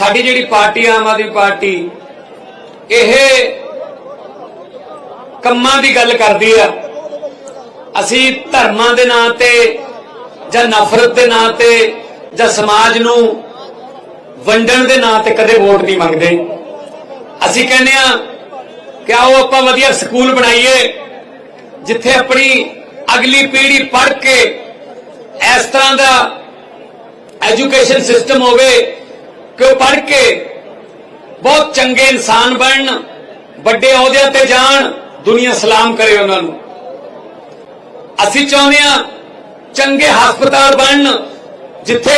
ਸਾਡੀ ਜਿਹੜੀ party, Aam Aadmi party, ਇਹ ਕੰਮਾਂ ਦੀ ਗੱਲ ਕਰਦੀ ਆ। ਅਸੀਂ ਧਰਮਾਂ ਦੇ ਨਾਂ ਤੇ ਜਾਂ ਨਫ਼ਰਤ ਦੇ ਨਾਂ ਤੇ ਜਾਂ ਸਮਾਜ ਨੂੰ ਵੰਡਣ ਦੇ ਨਾਂ ਤੇ ਕਦੇ ਵੋਟ ਨਹੀਂ ਮੰਗਦੇ। ਅਸੀਂ ਕਹਿੰਦੇ ਆ ਕਿ ਆਓ ਆਪਾਂ ਵਧੀਆ ਸਕੂਲ ਬਣਾਈਏ, ਜਿੱਥੇ ਆਪਣੀ ਅਗਲੀ ਪੀੜ੍ਹੀ ਪੜ੍ਹ ਕੇ ਇਸ ਤਰ੍ਹਾਂ ਦਾ ਐਜੂਕੇਸ਼ਨ ਸਿਸਟਮ ਹੋਵੇ ਕਿ ਉਹ ਪੜ੍ਹ ਕੇ ਬਹੁਤ ਚੰਗੇ ਇਨਸਾਨ ਬਣਨ, ਵੱਡੇ ਅਹੁਦਿਆਂ ਤੇ ਜਾਣ, ਦੁਨੀਆ ਸਲਾਮ ਕਰੇ ਉਹਨਾਂ ਨੂੰ। ਅਸੀਂ ਚਾਹੁੰਦੇ ਆ ਚੰਗੇ ਹਸਪਤਾਲ ਬਣਨ, ਜਿੱਥੇ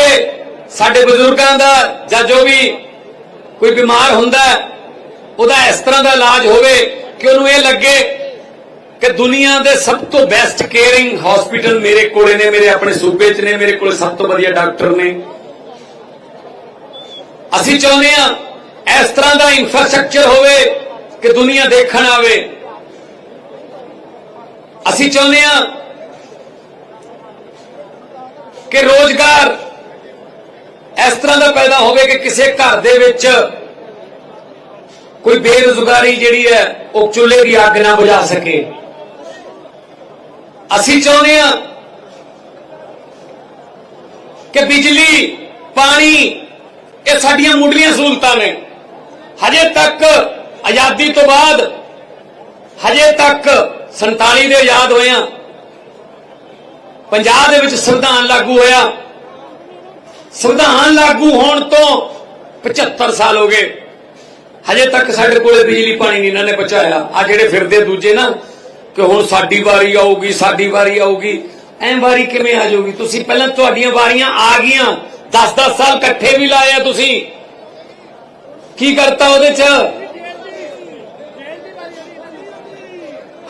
ਸਾਡੇ ਬਜ਼ੁਰਗਾਂ ਦਾ ਜਾਂ ਜੋ ਵੀ ਕੋਈ ਬਿਮਾਰ ਹੁੰਦਾ ਉਹਦਾ ਇਸ ਤਰ੍ਹਾਂ ਦਾ ਇਲਾਜ ਹੋਵੇ ਕਿ ਉਹਨੂੰ ਇਹ ਲੱਗੇ ਕਿ ਦੁਨੀਆ ਦੇ ਸਭ ਤੋਂ ਬੈਸਟ ਕੇਅਰਿੰਗ ਹਸਪੀਟਲ ਮੇਰੇ ਕੋਲੇ ਨੇ, ਮੇਰੇ ਆਪਣੇ ਸੂਬੇ 'ਚ ਨੇ, ਮੇਰੇ ਕੋਲ ਸਭ ਤੋਂ ਵਧੀਆ ਡਾਕਟਰ ਨੇ। ਅਸੀਂ ਚਾਹੁੰਦੇ ਆ ਇਸ ਤਰ੍ਹਾਂ ਦਾ ਇਨਫਰਾਸਟ੍ਰਕਚਰ ਹੋਵੇ ਕਿ ਦੁਨੀਆ ਦੇਖਣ ਆਵੇ। ਅਸੀਂ ਚਾਹੁੰਦੇ ਆ ਕਿ ਰੋਜ਼ਗਾਰ ਇਸ ਤਰ੍ਹਾਂ ਦਾ ਪੈਦਾ ਹੋਵੇ ਕਿ ਕਿਸੇ ਘਰ ਦੇ ਵਿੱਚ ਕੋਈ ਬੇਰੁਜ਼ਗਾਰੀ ਜਿਹੜੀ ਹੈ, ਉਹ ਚੁੱਲ੍ਹੇ ਦੀ ਅੱਗ ਨਾ ਬੁਝਾ ਸਕੇ। ਅਸੀਂ ਚਾਹੁੰਦੇ ਆ ਕਿ ਬਿਜਲੀ, ਪਾਣੀ ਇਹ ਸਾਡੀਆਂ ਮੁੱਢਲੀਆਂ ਸਹੂਲਤਾਂ ਨੇ। ਹਜੇ ਤੱਕ ਆਜ਼ਾਦੀ ਤੋਂ ਬਾਅਦ, ਹਜੇ ਤੱਕ 47 ਦੇ ਆਜ਼ਾਦ ਹੋਇਆ ਪੰਜਾਬ ਦੇ ਵਿੱਚ ਸੰਵਿਧਾਨ ਲਾਗੂ ਹੋਇਆ। ਸੰਵਿਧਾਨ ਲਾਗੂ ਹੋਣ ਤੋਂ 75 ਸਾਲ ਹੋ ਗਏ। ਹਜੇ ਤੱਕ ਸਾਡੇ ਕੋਲੇ ਬਿਜਲੀ ਪਾਣੀ ਨਹੀਂ ਇਹਨਾਂ ਨੇ ਪਹੁੰਚਾਇਆ। ਆ ਜਿਹੜੇ ਫਿਰਦੇ ਦੂਜੇ ਨਾ, ਕਿ ਹੁਣ ਸਾਡੀ ਵਾਰੀ ਆਊਗੀ, ਸਾਡੀ ਵਾਰੀ ਆਊਗੀ, ਐਂ ਵਾਰੀ ਕਿਵੇਂ ਆ ਜਾਊਗੀ? ਤੁਸੀਂ ਪਹਿਲਾਂ ਤੁਹਾਡੀਆਂ ਵਾਰੀਆਂ ਆ ਗਈਆਂ। 10-10 ਸਾਲ ਇਕੱਠੇ ਵੀ ਲਾਏ ਆ ਤੁਸੀਂ। ਕੀ ਕਰਤਾ ਉਹਦੇ ਚ?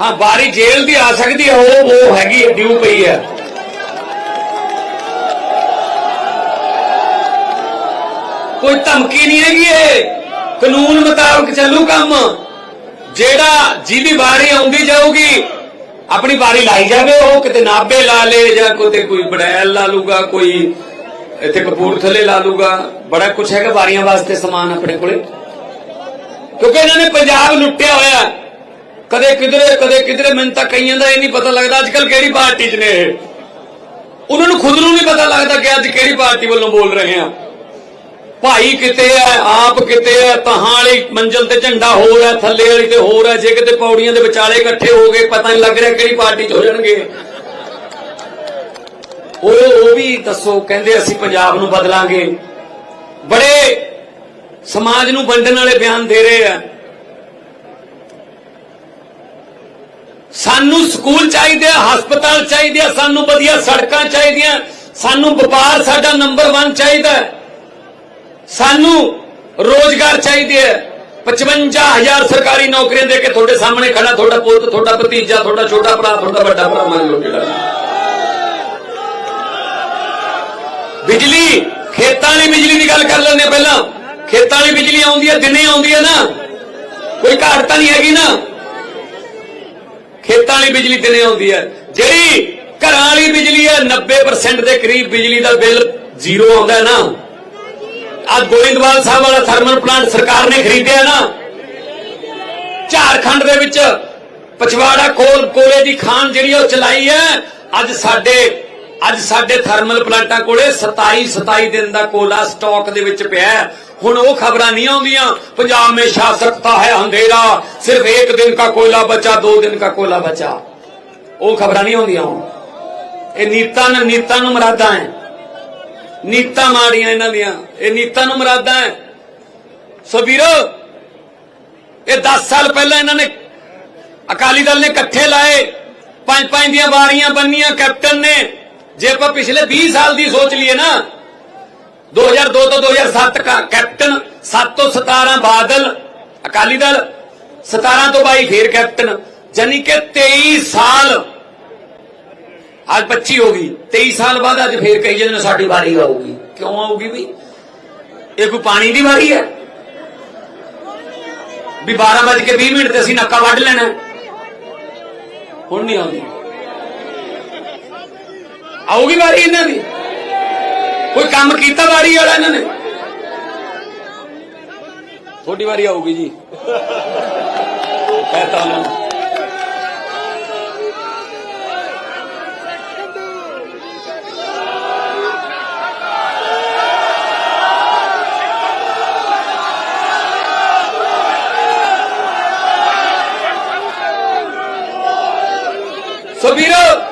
ਹਾਂ, ਵਾਰੀ ਜੇਲ੍ਹ ਦੀ ਆ ਸਕਦੀ ਹੈ ਉਹ ਉਹ ਹੈਗੀ ਡਿਊ ਪਈ ਹੈ ਕੋਈ ਧਮਕੀ ਨਹੀਂ ਹੈਗੀ ਇਹ। ਕਾਨੂੰਨ ਮੁਤਾਬਕ ਚੱਲੂ ਕੰਮ। ਜਿਹੜਾ ਜਿਹਦੀ ਵਾਰੀ ਆਉਂਦੀ ਜਾਊਗੀ, ਆਪਣੀ ਵਾਰੀ ਲਾਈ ਜਾਵੇ, ਉਹ ਕਿਤੇ ਨਾਬੇ ਲਾ ਲੇ ਜਾਂ ਕੋਈ ਕੋਈ ਬੜੈਲ ਲਾ ਲੂਗਾ, ਕੋਈ ਇੱਥੇ ਕਪੂਰਥਲੇ ਲਾ ਲੂਗਾ ਬੜਾ ਕੁਝ ਹੈਗਾ ਵਾਰੀਆਂ ਵਾਸਤੇ ਸਮਾਨ ਆਪਣੇ ਕੋਲੇ। ਕਿਉਂਕਿ ਇਹਨਾਂ ਨੇ ਪੰਜਾਬ ਲੁੱਟਿਆ ਹੋਇਆ। ਕਦੇ ਕਿਧਰੇ ਕਦੇ ਕਿਧਰੇ, ਮੈਨੂੰ ਤਾਂ ਕਈਆਂ ਦਾ ਇਹ ਨਹੀਂ ਪਤਾ ਲੱਗਦਾ ਅੱਜ ਕੱਲ ਕਿਹੜੀ ਪਾਰਟੀ 'ਚ ਨੇ ਇਹ। ਉਹਨਾਂ ਨੂੰ ਖੁਦ ਨੂੰ ਨਹੀਂ ਪਤਾ ਲੱਗਦਾ ਕਿ ਅੱਜ ਕਿਹੜੀ ਪਾਰਟੀ ਵੱਲੋਂ ਬੋਲ ਰਹੇ ਆ। ਭਾਈ ਕਿਤੇ ਹੈ ਆਪ ਕਿਤੇ ਹੈ ਤਹਾਂ ਵਾਲੀ ਮੰਜ਼ਲ ਤੇ ਝੰਡਾ ਹੋਰ ਹੈ ਥੱਲੇ ਵਾਲੀ ਤੇ ਹੋਰ ਹੈ ਜੇ ਕਿਤੇ ਪੌੜੀਆਂ ਦੇ ਵਿਚਾਲੇ ਇਕੱਠੇ ਹੋ ਗਏ, ਪਤਾ ਨਹੀਂ ਲੱਗ ਰਿਹਾ ਕਿਹੜੀ ਪਾਰਟੀ 'ਚ ਹੋ ਜਾਣਗੇ। ਉਹ ਉਹ ਵੀ ਦੱਸੋ, ਕਹਿੰਦੇ ਅਸੀਂ ਪੰਜਾਬ ਨੂੰ ਬਦਲਾਂਗੇ। ਬੜੇ ਸਮਾਜ ਨੂੰ ਵੰਡਣ ਵਾਲੇ ਬਿਆਨ ਦੇ ਰਹੇ ਆ। ਸਾਨੂੰ ਸਕੂਲ ਚਾਹੀਦੇ ਆ, ਹਸਪਤਾਲ ਚਾਹੀਦੇ ਆ, ਸਾਨੂੰ ਵਧੀਆ ਸੜਕਾਂ ਚਾਹੀਦੀਆਂ, ਸਾਨੂੰ ਵਪਾਰ ਸਾਡਾ ਨੰਬਰ 1 ਚਾਹੀਦਾ। ਸਾਨੂੰ ਰੋਜ਼ਗਾਰ ਚਾਹੀਦੇ ਹੈ 55000 ਸਰਕਾਰੀ ਨੌਕਰੀਆਂ ਦੇ ਕੇ ਤੁਹਾਡੇ ਸਾਹਮਣੇ ਖੜਾ, ਤੁਹਾਡਾ ਪੁੱਤ, ਤੁਹਾਡਾ ਭਤੀਜਾ, ਤੁਹਾਡਾ ਛੋਟਾ ਭਰਾ, ਤੁਹਾਡਾ ਵੱਡਾ ਭਰਾ ਮੰਨ ਲਓ ਜਿਹੜਾ। ਬਿਜਲੀ, ਖੇਤਾਂ ਵਾਲੀ ਬਿਜਲੀ ਦੀ ਗੱਲ ਕਰ ਲੈਂਦੇ ਪਹਿਲਾਂ। ਖੇਤਾਂ ਵਾਲੀ ਬਿਜਲੀ ਆਉਂਦੀ ਹੈ, ਦਿਨੇ ਆਉਂਦੀ ਹੈ ਨਾ। ਕੋਈ ਘਾਟ ਤਾਂ ਨਹੀਂ ਹੈਗੀ ਨਾ। ਖੇਤਾਂ ਵਾਲੀ ਬਿਜਲੀ ਦਿਨੇ ਆਉਂਦੀ ਹੈ। ਜਿਹੜੀ ਘਰਾਂ ਵਾਲੀ ਬਿਜਲੀ ਹੈ 90% ਦੇ ਕਰੀਬ ਬਿਜਲੀ ਦਾ ਬਿੱਲ ਜ਼ੀਰੋ ਆਉਂਦਾ ਹੈ ਨਾ। ਅੱਜ ਗੋਇੰਦਵਾਲ ਸਾਹਿਬ ਵਾਲਾ ਥਰਮਲ ਪਲਾਂਟ ਸਰਕਾਰ ਨੇ ਖਰੀਦਿਆ ਨਾ। ਝਾਰਖੰਡ ਦੇ ਵਿੱਚ ਪਛਵਾੜਾ ਕੋਲ ਕੋਲੇ ਦੀ ਖਾਨ ਜਿਹੜੀ ਉਹ ਚਲਾਈ ਹੈ। ਅੱਜ ਸਾਡੇ ਅੱਜ ਸਾਡੇ ਥਰਮਲ ਪਲਾਂਟਾਂ ਕੋਲੇ 27 27 ਦਿਨ ਦਾ ਕੋਲਾ ਸਟਾਕ ਦੇ ਵਿੱਚ ਪਿਆ ਹੁਣ ਉਹ ਖਬਰਾਂ ਨਹੀਂ ਆਉਂਦੀਆਂ। ਪੰਜਾਬ ਮੇਂ ਛਾ ਸਕਤਾ ਹੈ ਅੰਧੇਰਾ ਸਿਰਫ ਇੱਕ ਦਿਨ ਦਾ ਕੋਲਾ ਬਚਾ, ਦੋ ਦਿਨ ਦਾ ਕੋਲਾ ਬਚਾ। ਉਹ ਖਬਰਾਂ ਨਹੀਂ ਆਉਂਦੀਆਂ ਹੁਣ। ਇਹ ਨੀਤਾਂ ਨੇ ਨੀਤਾਂ ਨੂੰ ਮਰਾਦਾ ਹੈ। ਨੀਤਾਂ ਮਾੜੀਆਂ ਇਹਨਾਂ ਦੀਆਂ। ਇਹ ਨੀਤਾਂ ਨੂੰ ਮਰਾਦਾ ਹੈ। ਸੋ ਵੀਰੋ, ਇਹ 10 ਸਾਲ ਪਹਿਲਾਂ ਇਹਨਾਂ ਨੇ ਅਕਾਲੀ ਦਲ ਨੇ ਇਕੱਠੇ ਲਾਏ। ਪੰਜ ਪੰਜ ਦੀਆਂ ਵਾਰੀਆਂ ਬੰਨੀਆਂ, ਕੈਪਟਨ ਨੇ। ਜੇ ਆਪਾਂ ਪਿਛਲੇ 20 ਸਾਲ ਦੀ ਸੋਚ ਲਈਏ ਨਾ 2002 ਤੋਂ 2007 ਕਾ ਕੈਪਟਨ 7 ਤੋਂ 17 ਬਾਦਲ, ਅਕਾਲੀ ਦਲ 17 ਤੋਂ 22 ਫੇਰ ਕੈਪਟਨ ਜਾਨੀ ਕਿ 23 ਸਾਲ ਅੱਜ 25 ਹੋ ਗਈ। 23 ਸਾਲ ਬਾਅਦ ਅੱਜ ਫੇਰ ਕਹੀ ਜਾਂਦੇ ਨੇ ਸਾਡੀ ਵਾਰੀ ਆਊਗੀ। ਕਿਉਂ ਆਊਗੀ ਵੀ? ਇਹ ਕੋਈ ਪਾਣੀ ਦੀ ਵਾਰੀ ਹੈ? ਵੀ 12 ਵਜੇ ਕੇ 20 ਮਿੰਟ ਤੇ ਅਸੀਂ ਨੱਕਾ ਵੱਢ ਲੈਣਾ। ਹੁਣ ਨਹੀਂ ਆਉਂਦੀ। ਆਊਗੀ ਵਾਰੀ ਇਹਨਾਂ ਦੀ? ਕੋਈ ਕੰਮ ਕੀਤਾ ਵਾਰੀ ਵਾਲਾ ਇਹਨਾਂ ਨੇ? ਤੁਹਾਡੀ ਵਾਰੀ ਆਊਗੀ ਜੀ। ਕਹਤਾ ਉਹਨਾਂ। ਸੋ ਵੀਰੋ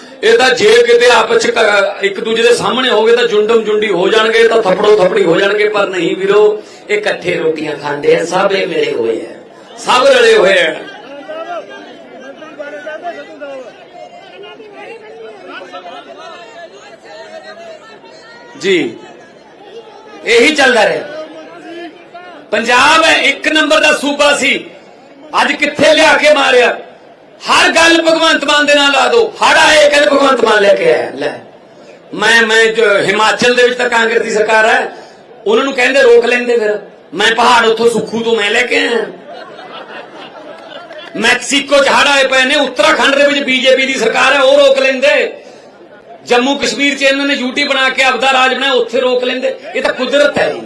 ਇਹ ਤਾਂ ਜੇ ਕਿਤੇ ਆਪਸ 'ਚ ਇੱਕ ਦੂਜੇ ਦੇ ਸਾਹਮਣੇ ਹੋਗੇ ਤਾਂ ਜੁੰਡਮ ਜੁੰਡੀ ਹੋ ਜਾਣਗੇ ਤਾਂ ਥੱਪੜੋ ਥੱਪੜੀ ਹੋ ਜਾਣਗੇ। ਪਰ ਨਹੀਂ ਵੀਰੋ, ਇਹ ਇਕੱਠੇ ਰੋਟੀਆਂ ਖਾਂਦੇ ਆ, ਸਭ ਇਹ ਮਿਲੇ ਹੋਏ ਆ। ਸਭ ਰਲੇ ਹੋਏ ਆ। ਜੀ। ਇਹੀ ਚੱਲਦਾ ਰਿਹਾ। ਪੰਜਾਬ ਇੱਕ ਨੰਬਰ ਦਾ ਸੂਬਾ ਸੀ। ਅੱਜ ਕਿੱਥੇ ਲਿਆ ਕੇ ਮਾਰਿਆ? ਹਰ ਗੱਲ ਭਗਵੰਤ ਮਾਨ ਦੇ ਨਾਲ ਲਾ ਦੋ। ਹੜ ਆਏ ਕਹਿੰਦੇ ਭਗਵੰਤ ਮਾਨ ਲੈ ਕੇ ਆਇਆ। ਲੈ। ਮੈਂ ਮੈਂ ਹਿਮਾਚਲ ਦੇ ਵਿੱਚ ਤਾਂ ਕਾਂਗਰਸ ਦੀ ਸਰਕਾਰ ਹੈ, ਉਹਨਾਂ ਨੂੰ ਕਹਿੰਦੇ ਰੋਕ ਲੈਂਦੇ ਫਿਰ। ਮੈਂ ਪਹਾੜ ਉੱਥੋਂ ਸੁੱਖੂ ਤੋਂ ਮੈਂ ਲੈ ਕੇ ਆਇਆ। ਮੈਕਸੀਕੋ ਚ ਹੜ ਆਏ ਪਏ ਨੇ, ਉੱਤਰਾਖੰਡ ਦੇ ਵਿੱਚ ਬੀਜੇਪੀ ਦੀ ਸਰਕਾਰ ਹੈ, ਉਹ ਰੋਕ ਲੈਂਦੇ। ਜੰਮੂ ਕਸ਼ਮੀਰ ਚ ਇਹਨਾਂ ਨੇ ਯੂਟੀ ਬਣਾ ਕੇ ਆਪਦਾ ਰਾਜ ਬਣਾਇਆ, ਉੱਥੇ ਰੋਕ ਲੈਂਦੇ। ਇਹ ਤਾਂ ਕੁਦਰਤ ਹੈ ਜੀ।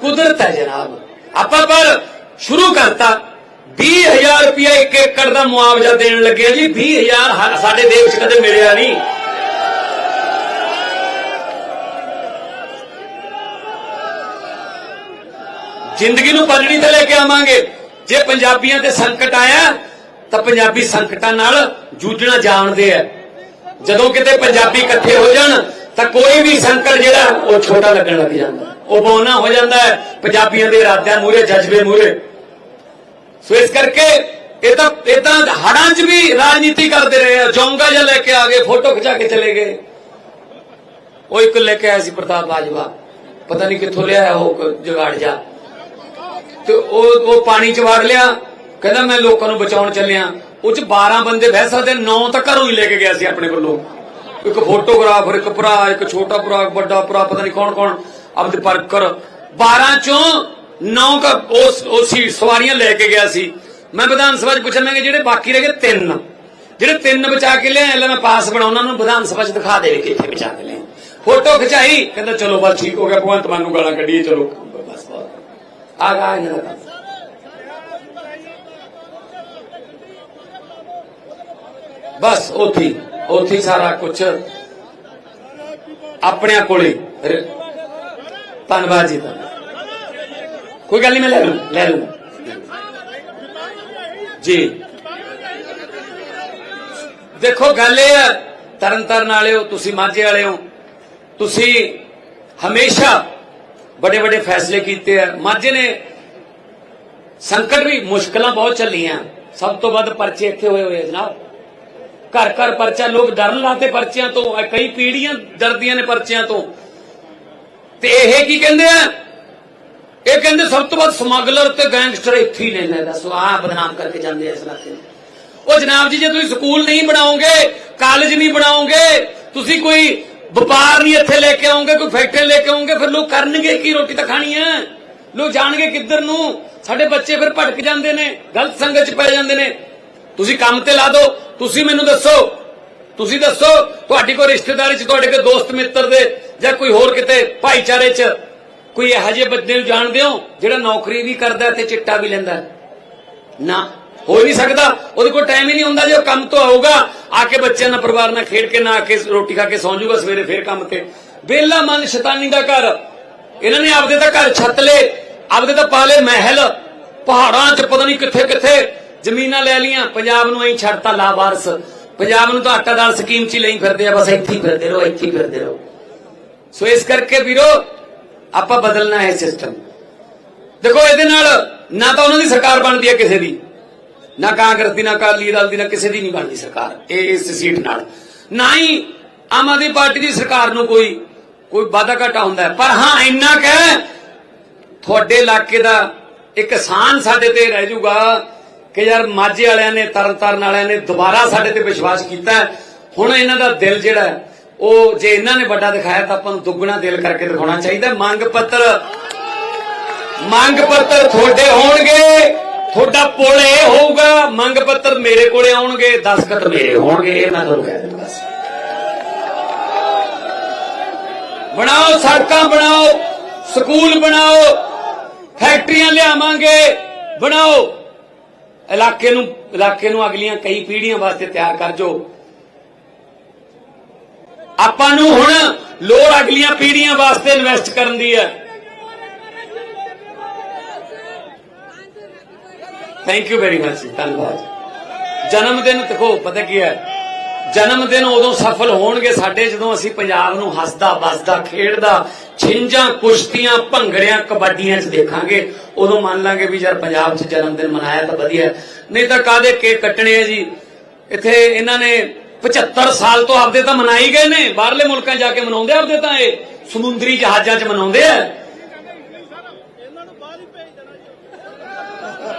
ਕੁਦਰਤ ਹੈ ਜਨਾਬ। ਆਪਾਂ ਪਰ ਸ਼ੁਰੂ ਕਰਤਾ। 20000 ਰੁਪਇਆ ਇੱਕ ਏਕੜ ਦਾ ਮੁਆਵਜ਼ਾ ਦੇਣ ਲੱਗਿਆ ਜੀ। 20000 ਹ- ਸਾਡੇ ਦੇਸ਼ 'ਚ ਕਦੇ ਮਿਲਿਆ ਨਹੀਂ। ਜ਼ਿੰਦਗੀ ਨੂੰ ਪਲੜੀ ਤੇ ਲੈ ਕੇ ਆਵਾਂਗੇ। ਜੇ ਪੰਜਾਬੀਆਂ ਤੇ ਸੰਕਟ ਆਇਆ, ਤਾਂ ਪੰਜਾਬੀ ਸੰਕਟਾਂ ਨਾਲ ਜੂਝਣਾ ਜਾਣਦੇ ਆ। ਜਦੋਂ ਕਿਤੇ ਪੰਜਾਬੀ ਇਕੱਠੇ ਹੋ ਜਾਣ, ਤਾਂ ਕੋਈ ਵੀ ਸੰਕਟ ਜਿਹੜਾ, ਉਹ ਛੋਟਾ ਲੱਗਣ ਲੱਗ ਜਾਂਦਾ। ਉਹ ਬੋਨਾ ਹੋ ਜਾਂਦਾ ਹੈ। ਪੰਜਾਬੀਆਂ ਦੇ ਇਰਾਦਿਆਂ ਮੂਰੇ ਜਜ਼ਬੇ ਮੂਰੇ ਸੋ ਇਸ ਕਰਕੇ ਇਹ ਤਾਂ ਇਹ ਤਾਂ ਹੜਾਂ 'ਚ ਵੀ ਰਾਜਨੀਤੀ ਕਰਦੇ ਰਹੇ ਆ। ਜੋਂਗਾ ਜਿਹਾ ਲੈ ਕੇ ਆ ਗਏ, ਫੋਟੋ ਖਿਚਾ ਕੇ ਚਲੇ ਗਏ। ਉਹ ਇੱਕ ਲੈ ਕੇ ਆਇਆ ਸੀ ਪ੍ਰਤਾਪ ਬਾਜਵਾ। ਪਤਾ ਨਹੀਂ ਕਿੱਥੋਂ ਲਿਆਇਆ ਉਹ ਜਗਾੜ ਜਾ ਤੇ ਉਹ ਉਹ ਪਾਣੀ 'ਚ ਵੜ ਲਿਆ। ਕਹਿੰਦਾ, ਮੈਂ ਲੋਕਾਂ ਨੂੰ ਬਚਾਉਣ ਚੱਲਿਆ। ਉਹ 'ਚ 12 ਬੰਦੇ ਬਹਿ ਸਕਦੇ 9 ਤਾਂ ਘਰੋਂ ਹੀ ਲੈ ਕੇ ਗਿਆ ਸੀ ਆਪਣੇ ਕੋਲੋਂ ਇੱਕ ਫੋਟੋਗ੍ਰਾਫਰ, ਇੱਕ ਭਰਾ, ਇੱਕ ਛੋਟਾ ਭਰਾ ਵੱਡਾ ਭਰਾ, ਪਤਾ ਨਹੀਂ ਕੌਣ ਕੌਣ ਆਪਦੇ ਪਰਕਰ 12 ਚੋਂ ਨੌ ਕਾ ਉਸ ਉਸ ਸਵਾਰੀਆਂ ਲੈ ਕੇ ਗਿਆ ਸੀ। ਮੈਂ ਵਿਧਾਨ ਸਭਾ 'ਚ ਪੁੱਛਣ ਲੱਗੇ ਜਿਹੜੇ ਬਾਕੀ ਰਹਿ ਗਏ ਤਿੰਨ। ਜਿਹੜੇ ਤਿੰਨ ਬਚਾ ਕੇ ਲਿਆ ਲੈ ਮੈਂ ਪਾਸ ਬਣਾਉਣਾ ਨੂੰ ਵਿਧਾਨ ਸਭਾ 'ਚ ਦਿਖਾ ਦੇਵੇ ਕਿੱਥੇ ਬਚਾ ਕੇ ਲਿਆਏ। ਫੋਟੋ ਖਿਚਾਈ, ਕਹਿੰਦਾ, ਚਲੋ ਬਸ ਠੀਕ ਹੋ ਗਿਆ, ਭਗਵੰਤ ਮਾਨ ਨੂੰ ਗਾਲਾਂ ਕੱਢੀਏ, ਚਲੋ, ਬਸ ਆ ਗਾ ਇਹਨਾਂ ਦਾ ਬਸ, ਉੱਥੇ ਹੀ- ਉੱਥੇ ਸਾਰਾ ਕੁਝ ਆਪਣੇ ਕੋਲੇ। ਧੰਨਵਾਦ ਜੀ, ਧੰਨਵਾਦ। ਕੋਈ ਗੱਲ ਨਹੀਂ, ਮੈਂ ਲੈ ਲੂੰ, ਲੈ ਲੂ। ਜੀ। ਦੇਖੋ, ਗੱਲ ਇਹ ਹੈ ਤਰਨ ਤਾਰਨ ਹੋ, ਤੁਸੀਂ ਮਾਝੇ ਵਾਲੇ ਹੋ, ਤੁਸੀਂ ਹਮੇਸ਼ਾ ਵੱਡੇ ਵੱਡੇ ਫੈਸਲੇ ਕੀਤੇ ਆ। ਮਾਝੇ ਨੇ ਸੰਕਟ ਵੀ ਮੁਸ਼ਕਲਾਂ ਬਹੁਤ ਚੱਲੀਆਂ। ਸਭ ਤੋਂ ਵੱਧ ਪਰਚੇ ਇੱਥੇ ਹੋਏ ਹੋਏ ਜਨਾਬ। ਘਰ ਘਰ ਪਰਚਾ, ਲੋਕ ਡਰਨ ਲਾਤੇ ਪਰਚਿਆਂ ਤੋਂ ਕਈ ਪੀੜੀਆਂ ਡਰਦੀਆਂ ਨੇ ਪਰਚਿਆਂ ਤੋਂ। ਤੇ ਇਹ ਕੀ ਕਹਿੰਦੇ ਆ? ਇਹ ਕਹਿੰਦੇ ਸਭ ਤੋਂ ਵੱਧ ਸਮਗਲਰ ਤੇ ਗੈਂਗਸਟਰ ਇੱਥੇ ਹੀ ਨੇ ਲੈ ਦੱਸੋ, ਆਹ ਬਦਨਾਮ ਕਰਕੇ ਜਾਂਦੇ ਇਸ ਇਲਾਕੇ ਨੂੰ। ਉਹ ਜਨਾਬ ਜੀ, ਜੇ ਤੁਸੀਂ ਸਕੂਲ ਨਹੀਂ ਬਣਾਓਗੇ, ਕਾਲਜ ਨਹੀਂ ਬਣਾਓਗੇ, ਤੁਸੀਂ ਕੋਈ ਵਪਾਰ ਨਹੀਂ ਇੱਥੇ ਲੈ ਕੇ ਆਓਗੇ, ਕੋਈ ਫੈਕਟਰੀ ਲੈ ਕੇ ਆਓਗੇ, ਫਿਰ ਲੋਕ ਕਰਨਗੇ ਕੀ ਰੋਟੀ ਤਾਂ ਖਾਣੀ ਹੈ? ਲੋਕ ਜਾਣਗੇ ਕਿੱਧਰ ਨੂੰ? ਸਾਡੇ ਬੱਚੇ ਫਿਰ ਭਟਕ ਜਾਂਦੇ ਨੇ, ਗਲਤ ਸੰਗਤ 'ਚ ਪੈ ਜਾਂਦੇ ਨੇ। ਤੁਸੀਂ ਕੰਮ ਤੇ ਲਾ ਦਿਓ, ਤੁਸੀਂ ਮੈਨੂੰ ਦੱਸੋ, ਤੁਸੀਂ ਦੱਸੋ, ਤੁਹਾਡੀ ਕੋਈ ਰਿਸ਼ਤੇਦਾਰੀ 'ਚ, ਤੁਹਾਡੇ ਕੋਈ ਦੋਸਤ ਮਿੱਤਰ ਦੇ, ਜਾਂ ਕੋਈ ਹੋਰ ਕਿਤੇ ਭਾਈਚਾਰੇ 'ਚ ਕੋਈ ਇਹੋ ਜਿਹੇ ਬੰਦੇ ਨੂੰ ਜਾਣਦੇ ਹੋ ਜਿਹੜਾ ਨੌਕਰੀ ਵੀ ਕਰਦਾ ਤੇ ਚਿੱਟਾ ਵੀ ਲੈਂਦਾ? ਨਾ, ਹੋ ਨਹੀਂ ਸਕਦਾ। ਉਹਦੇ ਕੋਲ ਟਾਈਮ ਹੀ ਨਹੀਂ ਹੁੰਦਾ ਜੇ ਉਹ ਕੰਮ ਤੋਂ ਆਊਗਾ। ਆ ਕੇ ਬੱਚਿਆਂ ਨਾਲ ਪਰਿਵਾਰ ਨਾਲ ਖੇਡ ਕੇ, ਨਾ ਆ ਕੇ ਰੋਟੀ ਖਾ ਕੇ ਸੌਂ ਜਾਊਗਾ ਸਵੇਰੇ ਫੇਰ ਕੰਮ ਤੇ। ਬੇਲਾ ਮਨ ਸ਼ੈਤਾਨੀ ਦਾ ਘਰ। ਇਹਨਾਂ ਨੇ ਆਪਦੇ ਤਾਂ ਘਰ ਛੱਤ ਲਏ, ਆਪਦੇ ਤਾਂ ਪਾਲੇ ਮਹਿਲ। ਪਹਾੜਾਂ 'ਚ ਪਤਾ ਨਹੀਂ ਕਿੱਥੇ ਕਿੱਥੇ ਜ਼ਮੀਨਾਂ ਲੈ ਲੀਆਂ ਪੰਜਾਬ ਨੂੰ ਐਂ ਛੱਡਤਾ ਲਾਵਾਰਸ ਪੰਜਾਬ ਨੂੰ ਤਾਂ ਆਟਾ ਦਾਲ ਸਕੀਮ 'ਚ ਹੀ ਲਈ ਫਿਰਦੇ ਆ, ਬਸ ਇੱਥੇ ਹੀ ਫਿਰਦੇ ਰਹੋ, ਇੱਥੇ ਹੀ ਫਿਰਦੇ ਰਹੋ। ਸੋ ਇਸ ਕਰਕੇ ਵੀਰੋ ਆਪਾਂ ਬਦਲਣਾ ਹੈ ਸਿਸਟਮ ਦੇਖੋ, ਇਹਦੇ ਨਾਲ ਨਾ ਤਾਂ ਉਹਨਾਂ ਦੀ ਸਰਕਾਰ ਬਣਦੀ ਹੈ ਕਿਸੇ ਦੀ, ਨਾ ਕਾਂਗਰਸ ਦੀ, ਨਾ ਅਕਾਲੀ ਦਲ ਦੀ, ਨਾ ਕਿਸੇ ਦੀ ਨਹੀਂ ਬਣਦੀ ਸਰਕਾਰ, ਇਹ ਇਸ ਸੀਟ ਨਾਲ। ਨਾ ਹੀ ਆਮ ਆਦਮੀ ਪਾਰਟੀ ਦੀ ਸਰਕਾਰ ਨੂੰ ਕੋਈ ਕੋਈ ਵਾਧਾ ਘਾਟਾ ਹੁੰਦਾ ਪਰ ਹਾਂ, ਇੰਨਾ ਕਹਿ ਤੁਹਾਡੇ ਇਲਾਕੇ ਦਾ ਇੱਕ ਕਿਸਾਨ ਸਾਡੇ ਤੇ ਰਹਿ ਜਾਊਗਾ ਕਿ ਯਾਰ ਮਾਝੇ ਵਾਲਿਆਂ ਨੇ, ਤਰਨਤਾਰਨ ਵਾਲਿਆਂ ਨੇ ਦੁਬਾਰਾ ਸਾਡੇ ਤੇ ਵਿਸ਼ਵਾਸ ਕੀਤਾ ਹੁਣ ਇਹਨਾਂ ਦਾ ਦਿਲ ਜਿਹੜਾ ਉਹ ਜੇ ਇਹਨਾਂ ਨੇ ਵੱਡਾ ਦਿਖਾਇਆ ਤਾਂ ਆਪਾਂ ਨੂੰ ਦੁੱਗਣਾ ਦਿਲ ਕਰਕੇ ਦਿਖਾਉਣਾ ਚਾਹੀਦਾ। ਮੰਗ ਪੱਤਰ। ਮੰਗ ਪੱਤਰ ਤੁਹਾਡੇ ਹੋਣਗੇ। ਤੁਹਾਡਾ ਪੁੱਲ ਇਹ ਹੋਊਗਾ, ਮੰਗ ਪੱਤਰ ਮੇਰੇ ਕੋਲੇ ਆਉਣਗੇ, ਦਸਖਤ ਮੇਰੇ ਹੋਣਗੇ, ਇਹ ਮੈਂ ਤੁਹਾਨੂੰ ਕਹਿ ਦਿੰਦਾ ਬਣਾਓ, ਸੜਕਾਂ ਬਣਾਓ, ਸਕੂਲ ਬਣਾਓ, ਫੈਕਟਰੀਆਂ ਲਿਆਵਾਂਗੇ, ਬਣਾਓ। ਇਲਾਕੇ ਨੂੰ ਇਲਾਕੇ ਨੂੰ ਅਗਲੀਆਂ ਕਈ ਪੀੜ੍ਹੀਆਂ ਵਾਸਤੇ ਤਿਆਰ ਕਰ ਜੋ ਆਪਾਂ ਨੂੰ ਹੁਣ ਲੋੜ ਅਗਲੀਆਂ ਪੀੜ੍ਹੀਆਂ ਵਾਸਤੇ ਇਨਵੈਸਟ ਕਰਨ ਦੀ ਹੈ। ਥੈਂਕ ਯੂ ਵੈਰੀ ਮਚ ਧੰਨਵਾਦ। ਜਨਮ ਦਿਨ ਦੇਖੋ, ਪਤਾ ਕੀ ਹੈ? ਜਨਮ ਦਿਨ ਉਦੋਂ ਸਫਲ ਹੋਣਗੇ ਸਾਡੇ ਜਦੋਂ ਅਸੀਂ ਪੰਜਾਬ ਨੂੰ ਹੱਸਦਾ, ਵੱਸਦਾ, ਖੇਡਦਾ ਛਿੰਜਾਂ ਕੁਸ਼ਤੀਆਂ, ਭੰਗੜਿਆਂ, ਕਬੱਡੀਆਂ 'ਚ ਦੇਖਾਂਗੇ, ਉਦੋਂ ਮੰਨ ਲਾਂਗੇ ਵੀ ਯਾਰ ਪੰਜਾਬ 'ਚ ਜਨਮ ਦਿਨ ਮਨਾਇਆ ਤਾਂ ਵਧੀਆ ਨਹੀਂ ਤਾਂ ਕਾਦੇ ਕੇਕ ਕੱਟਣੇ ਆ ਜੀ? ਇੱਥੇ ਇਹਨਾਂ ਨੇ 75 ਸਾਲ ਤੋਂ ਆਪਦੇ ਤਾਂ ਮਨਾਈ ਗਏ ਨੇ। ਬਾਹਰਲੇ ਮੁਲਕਾਂ ਜਾ ਕੇ ਮਨਾਉਂਦੇ ਆਪਦੇ ਤਾਂ ਇਹ। ਸਮੁੰਦਰੀ ਜਹਾਜ਼ਾਂ 'ਚ ਮਨਾਉਂਦੇ ਆ।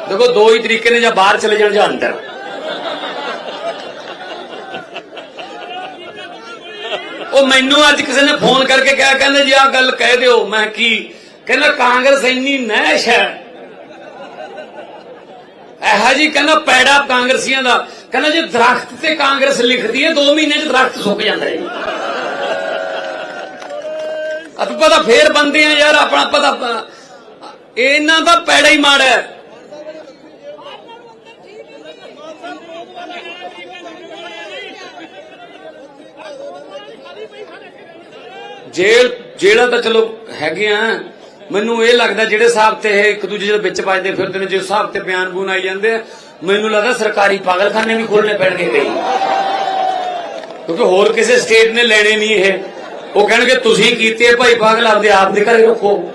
ਦੇਖੋ, ਦੋ ਹੀ ਤਰੀਕੇ ਨੇ ਜਾਂ ਬਾਹਰ ਚਲੇ ਜਾਣ ਜਾਂ ਅੰਦਰ। ਉਹ ਮੈਨੂੰ ਅੱਜ ਕਿਸੇ ਨੇ ਫੋਨ ਕਰਕੇ ਕਿਹਾ, ਕਹਿੰਦੇ ਜੀ, ਆਹ ਗੱਲ ਕਹਿ ਦਿਓ। ਮੈਂ ਕੀ? ਕਹਿੰਦਾ, ਕਾਂਗਰਸ ਇੰਨੀ ਨਹਿਸ਼ ਹੈ। ਇਹੋ ਜੀ ਕਹਿੰਦਾ, ਪੈੜਾ ਕਾਂਗਰਸੀਆਂ ਦਾ। ਕਹਿੰਦਾ ਜੇ ਦਰਖਤ ਤੇ ਕਾਂਗਰਸ ਲਿਖਦੀ ਹੈ 2 ਮਹੀਨੇ ਚ ਦਰਖਤ ਸੁੱਕ ਜਾਂਦਾ ਹੈ ਅਤ ਪਤਾ ਫੇਰ ਬੰਦੇ ਆ ਯਾਰ, ਆਪਣਾ ਪਤਾ ਇਹਨਾਂ ਦਾ ਪੈੜਾ ਹੀ ਮਾੜਾ ਹੈ। ਜੇਲ੍ਹ, ਜੇਲ੍ਹਾਂ ਤਾਂ ਚਲੋ ਹੈਗੇ ਆ। ਮੈਨੂੰ ਇਹ ਲੱਗਦਾ ਜਿਹੜੇ ਹਿਸਾਬ ਤੇ ਇਹ ਇੱਕ ਦੂਜੇ ਦੇ ਵਿੱਚ ਵੱਜਦੇ ਫਿਰਦੇ ਨੇ, ਜਿਸ ਹਿਸਾਬ ਤੇ ਬਿਆਨ ਬੂਨ ਆਈ ਜਾਂਦੇ ਆ ਮੈਨੂੰ ਲੱਗਦਾ ਸਰਕਾਰੀ ਪਾਗਲਖਾਨੇ ਵੀ ਖੋਲਣੇ ਪੈਣਗੇ ਕਈ। ਕਿਉਂਕਿ ਹੋਰ ਕਿਸੇ ਸਟੇਟ ਨੇ ਲੈਣੇ ਨਹੀਂ ਇਹ। ਉਹ ਕਹਿਣਗੇ, ਤੁਸੀਂ ਕੀਤੇ ਭਾਈ ਪਾਗਲ, ਆਪਦੇ ਆਪ ਦੇ ਘਰੇ ਰੱਖੋ।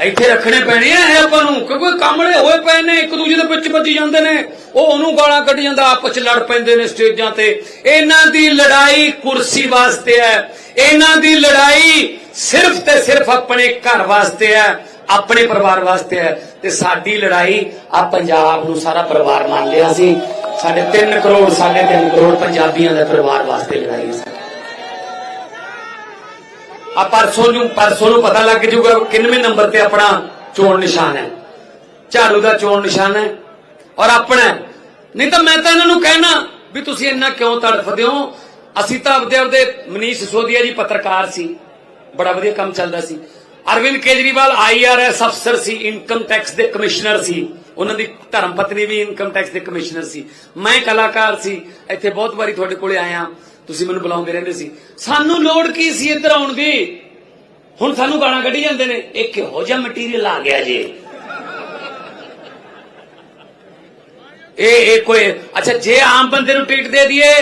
ਇੱਥੇ ਰੱਖਣੇ ਪੈਣੇ ਆ ਇਹ ਆਪਾਂ ਨੂੰ। ਕਿਉਂਕਿ ਕਾਮਲੇ ਹੋਏ ਪਏ ਨੇ, ਇੱਕ ਦੂਜੇ ਦੇ ਵਿੱਚ ਵੱਜੀ ਜਾਂਦੇ ਨੇ। ਉਹ ਉਹਨੂੰ ਗਾਲਾਂ ਕੱਢ ਜਾਂਦਾ, ਆਪਸ ਚ ਲੜ ਪੈਂਦੇ ਨੇ ਸਟੇਜਾਂ ਤੇ। ਇਹਨਾਂ ਦੀ ਲੜਾਈ ਕੁਰਸੀ ਵਾਸਤੇ ਹੈ। ਇਹਨਾਂ ਦੀ ਲੜਾਈ ਸਿਰਫ ਤੇ ਸਿਰਫ ਆਪਣੇ ਘਰ ਵਾਸਤੇ ਹੈ। ਆਪਣੇ ਪਰਿਵਾਰ ਵਾਸਤੇ ਹੈ ਤੇ ਸਾਡੀ ਲੜਾਈ ਆ ਪੰਜਾਬ ਨੂੰ ਸਾਰਾ ਪਰਿਵਾਰ ਮੰਨ ਲਿਆ ਸੀ। ਸਾਡੇ 3 ਕਰੋੜ ਸਾਡੇ 3 ਕਰੋੜ ਪੰਜਾਬੀਆਂ ਦੇ ਪਰਿਵਾਰ ਵਾਸਤੇ ਲੜਾਈ ਸੀ ਆ ਪਰਸੋਂ ਨੂੰ ਪਰਸੋਂ ਨੂੰ ਪਤਾ ਲੱਗ ਜੂਗਾ ਕਿੰਨਵੇਂ ਨੰਬਰ ਤੇ ਆਪਣਾ ਚੋਣ ਨਿਸ਼ਾਨ ਹੈ। ਝਾੜੂ ਦਾ ਚੋਣ ਨਿਸ਼ਾਨ ਹੈ ਔਰ ਆਪਣਾ ਨਹੀਂ ਤਾਂ ਮੈਂ ਤਾਂ ਇਹਨਾਂ ਨੂੰ ਕਹਿਣਾ ਵੀ ਤੁਸੀਂ ਇੰਨਾ ਕਿਉਂ ਤੜਫਦੇ ਹੋ? ਅਸੀਂ ਤਾਂ ਆਪਦੇ ਆਪਦੇ ਮਨੀਸ਼ ਸਿਸੋਦੀਆ ਜੀ ਪੱਤਰਕਾਰ ਸੀ। ਬੜਾ ਵਧੀਆ ਕੰਮ ਚੱਲਦਾ ਸੀ। ਅਰਵਿੰਦ ਕੇਜਰੀਵਾਲ ਆਈਆਰਐਸ ਅਫਸਰ ਸੀ ਇਨਕਮ ਟੈਕਸ ਦੇ ਕਮਿਸ਼ਨਰ ਸੀ। ਉਹਨਾਂ ਦੀ ਧਰਮ ਪਤਨੀ ਵੀ ਇਨਕਮ ਟੈਕਸ ਦੇ ਕਮਿਸ਼ਨਰ ਸੀ। ਮੈਂ ਕਲਾਕਾਰ ਸੀ। ਇੱਥੇ ਬਹੁਤ ਵਾਰੀ ਤੁਹਾਡੇ ਕੋਲੇ ਆਇਆ। ਤੁਸੀਂ ਮੈਨੂੰ ਬੁਲਾਉਂਦੇ ਰਹਿੰਦੇ ਸੀ। ਸਾਨੂੰ ਲੋੜ ਕੀ ਸੀ ਇੱਧਰ ਆਉਣ ਦੀ? ਹੁਣ ਸਾਨੂੰ ਗਾਲਾਂ ਕੱਢੀ ਜਾਂਦੇ ਨੇ। ਇਹ ਕਿਹੋ ਜਿਹਾ ਮਟੀਰੀਅਲ ਆ ਗਿਆ ਜੇ? ਇਹ ਇਹ ਕੋਈ, ਅੱਛਾ, ਜੇ ਆਮ ਬੰਦੇ ਨੂੰ ਟਿਕਟ ਦੇ ਦਈਏ,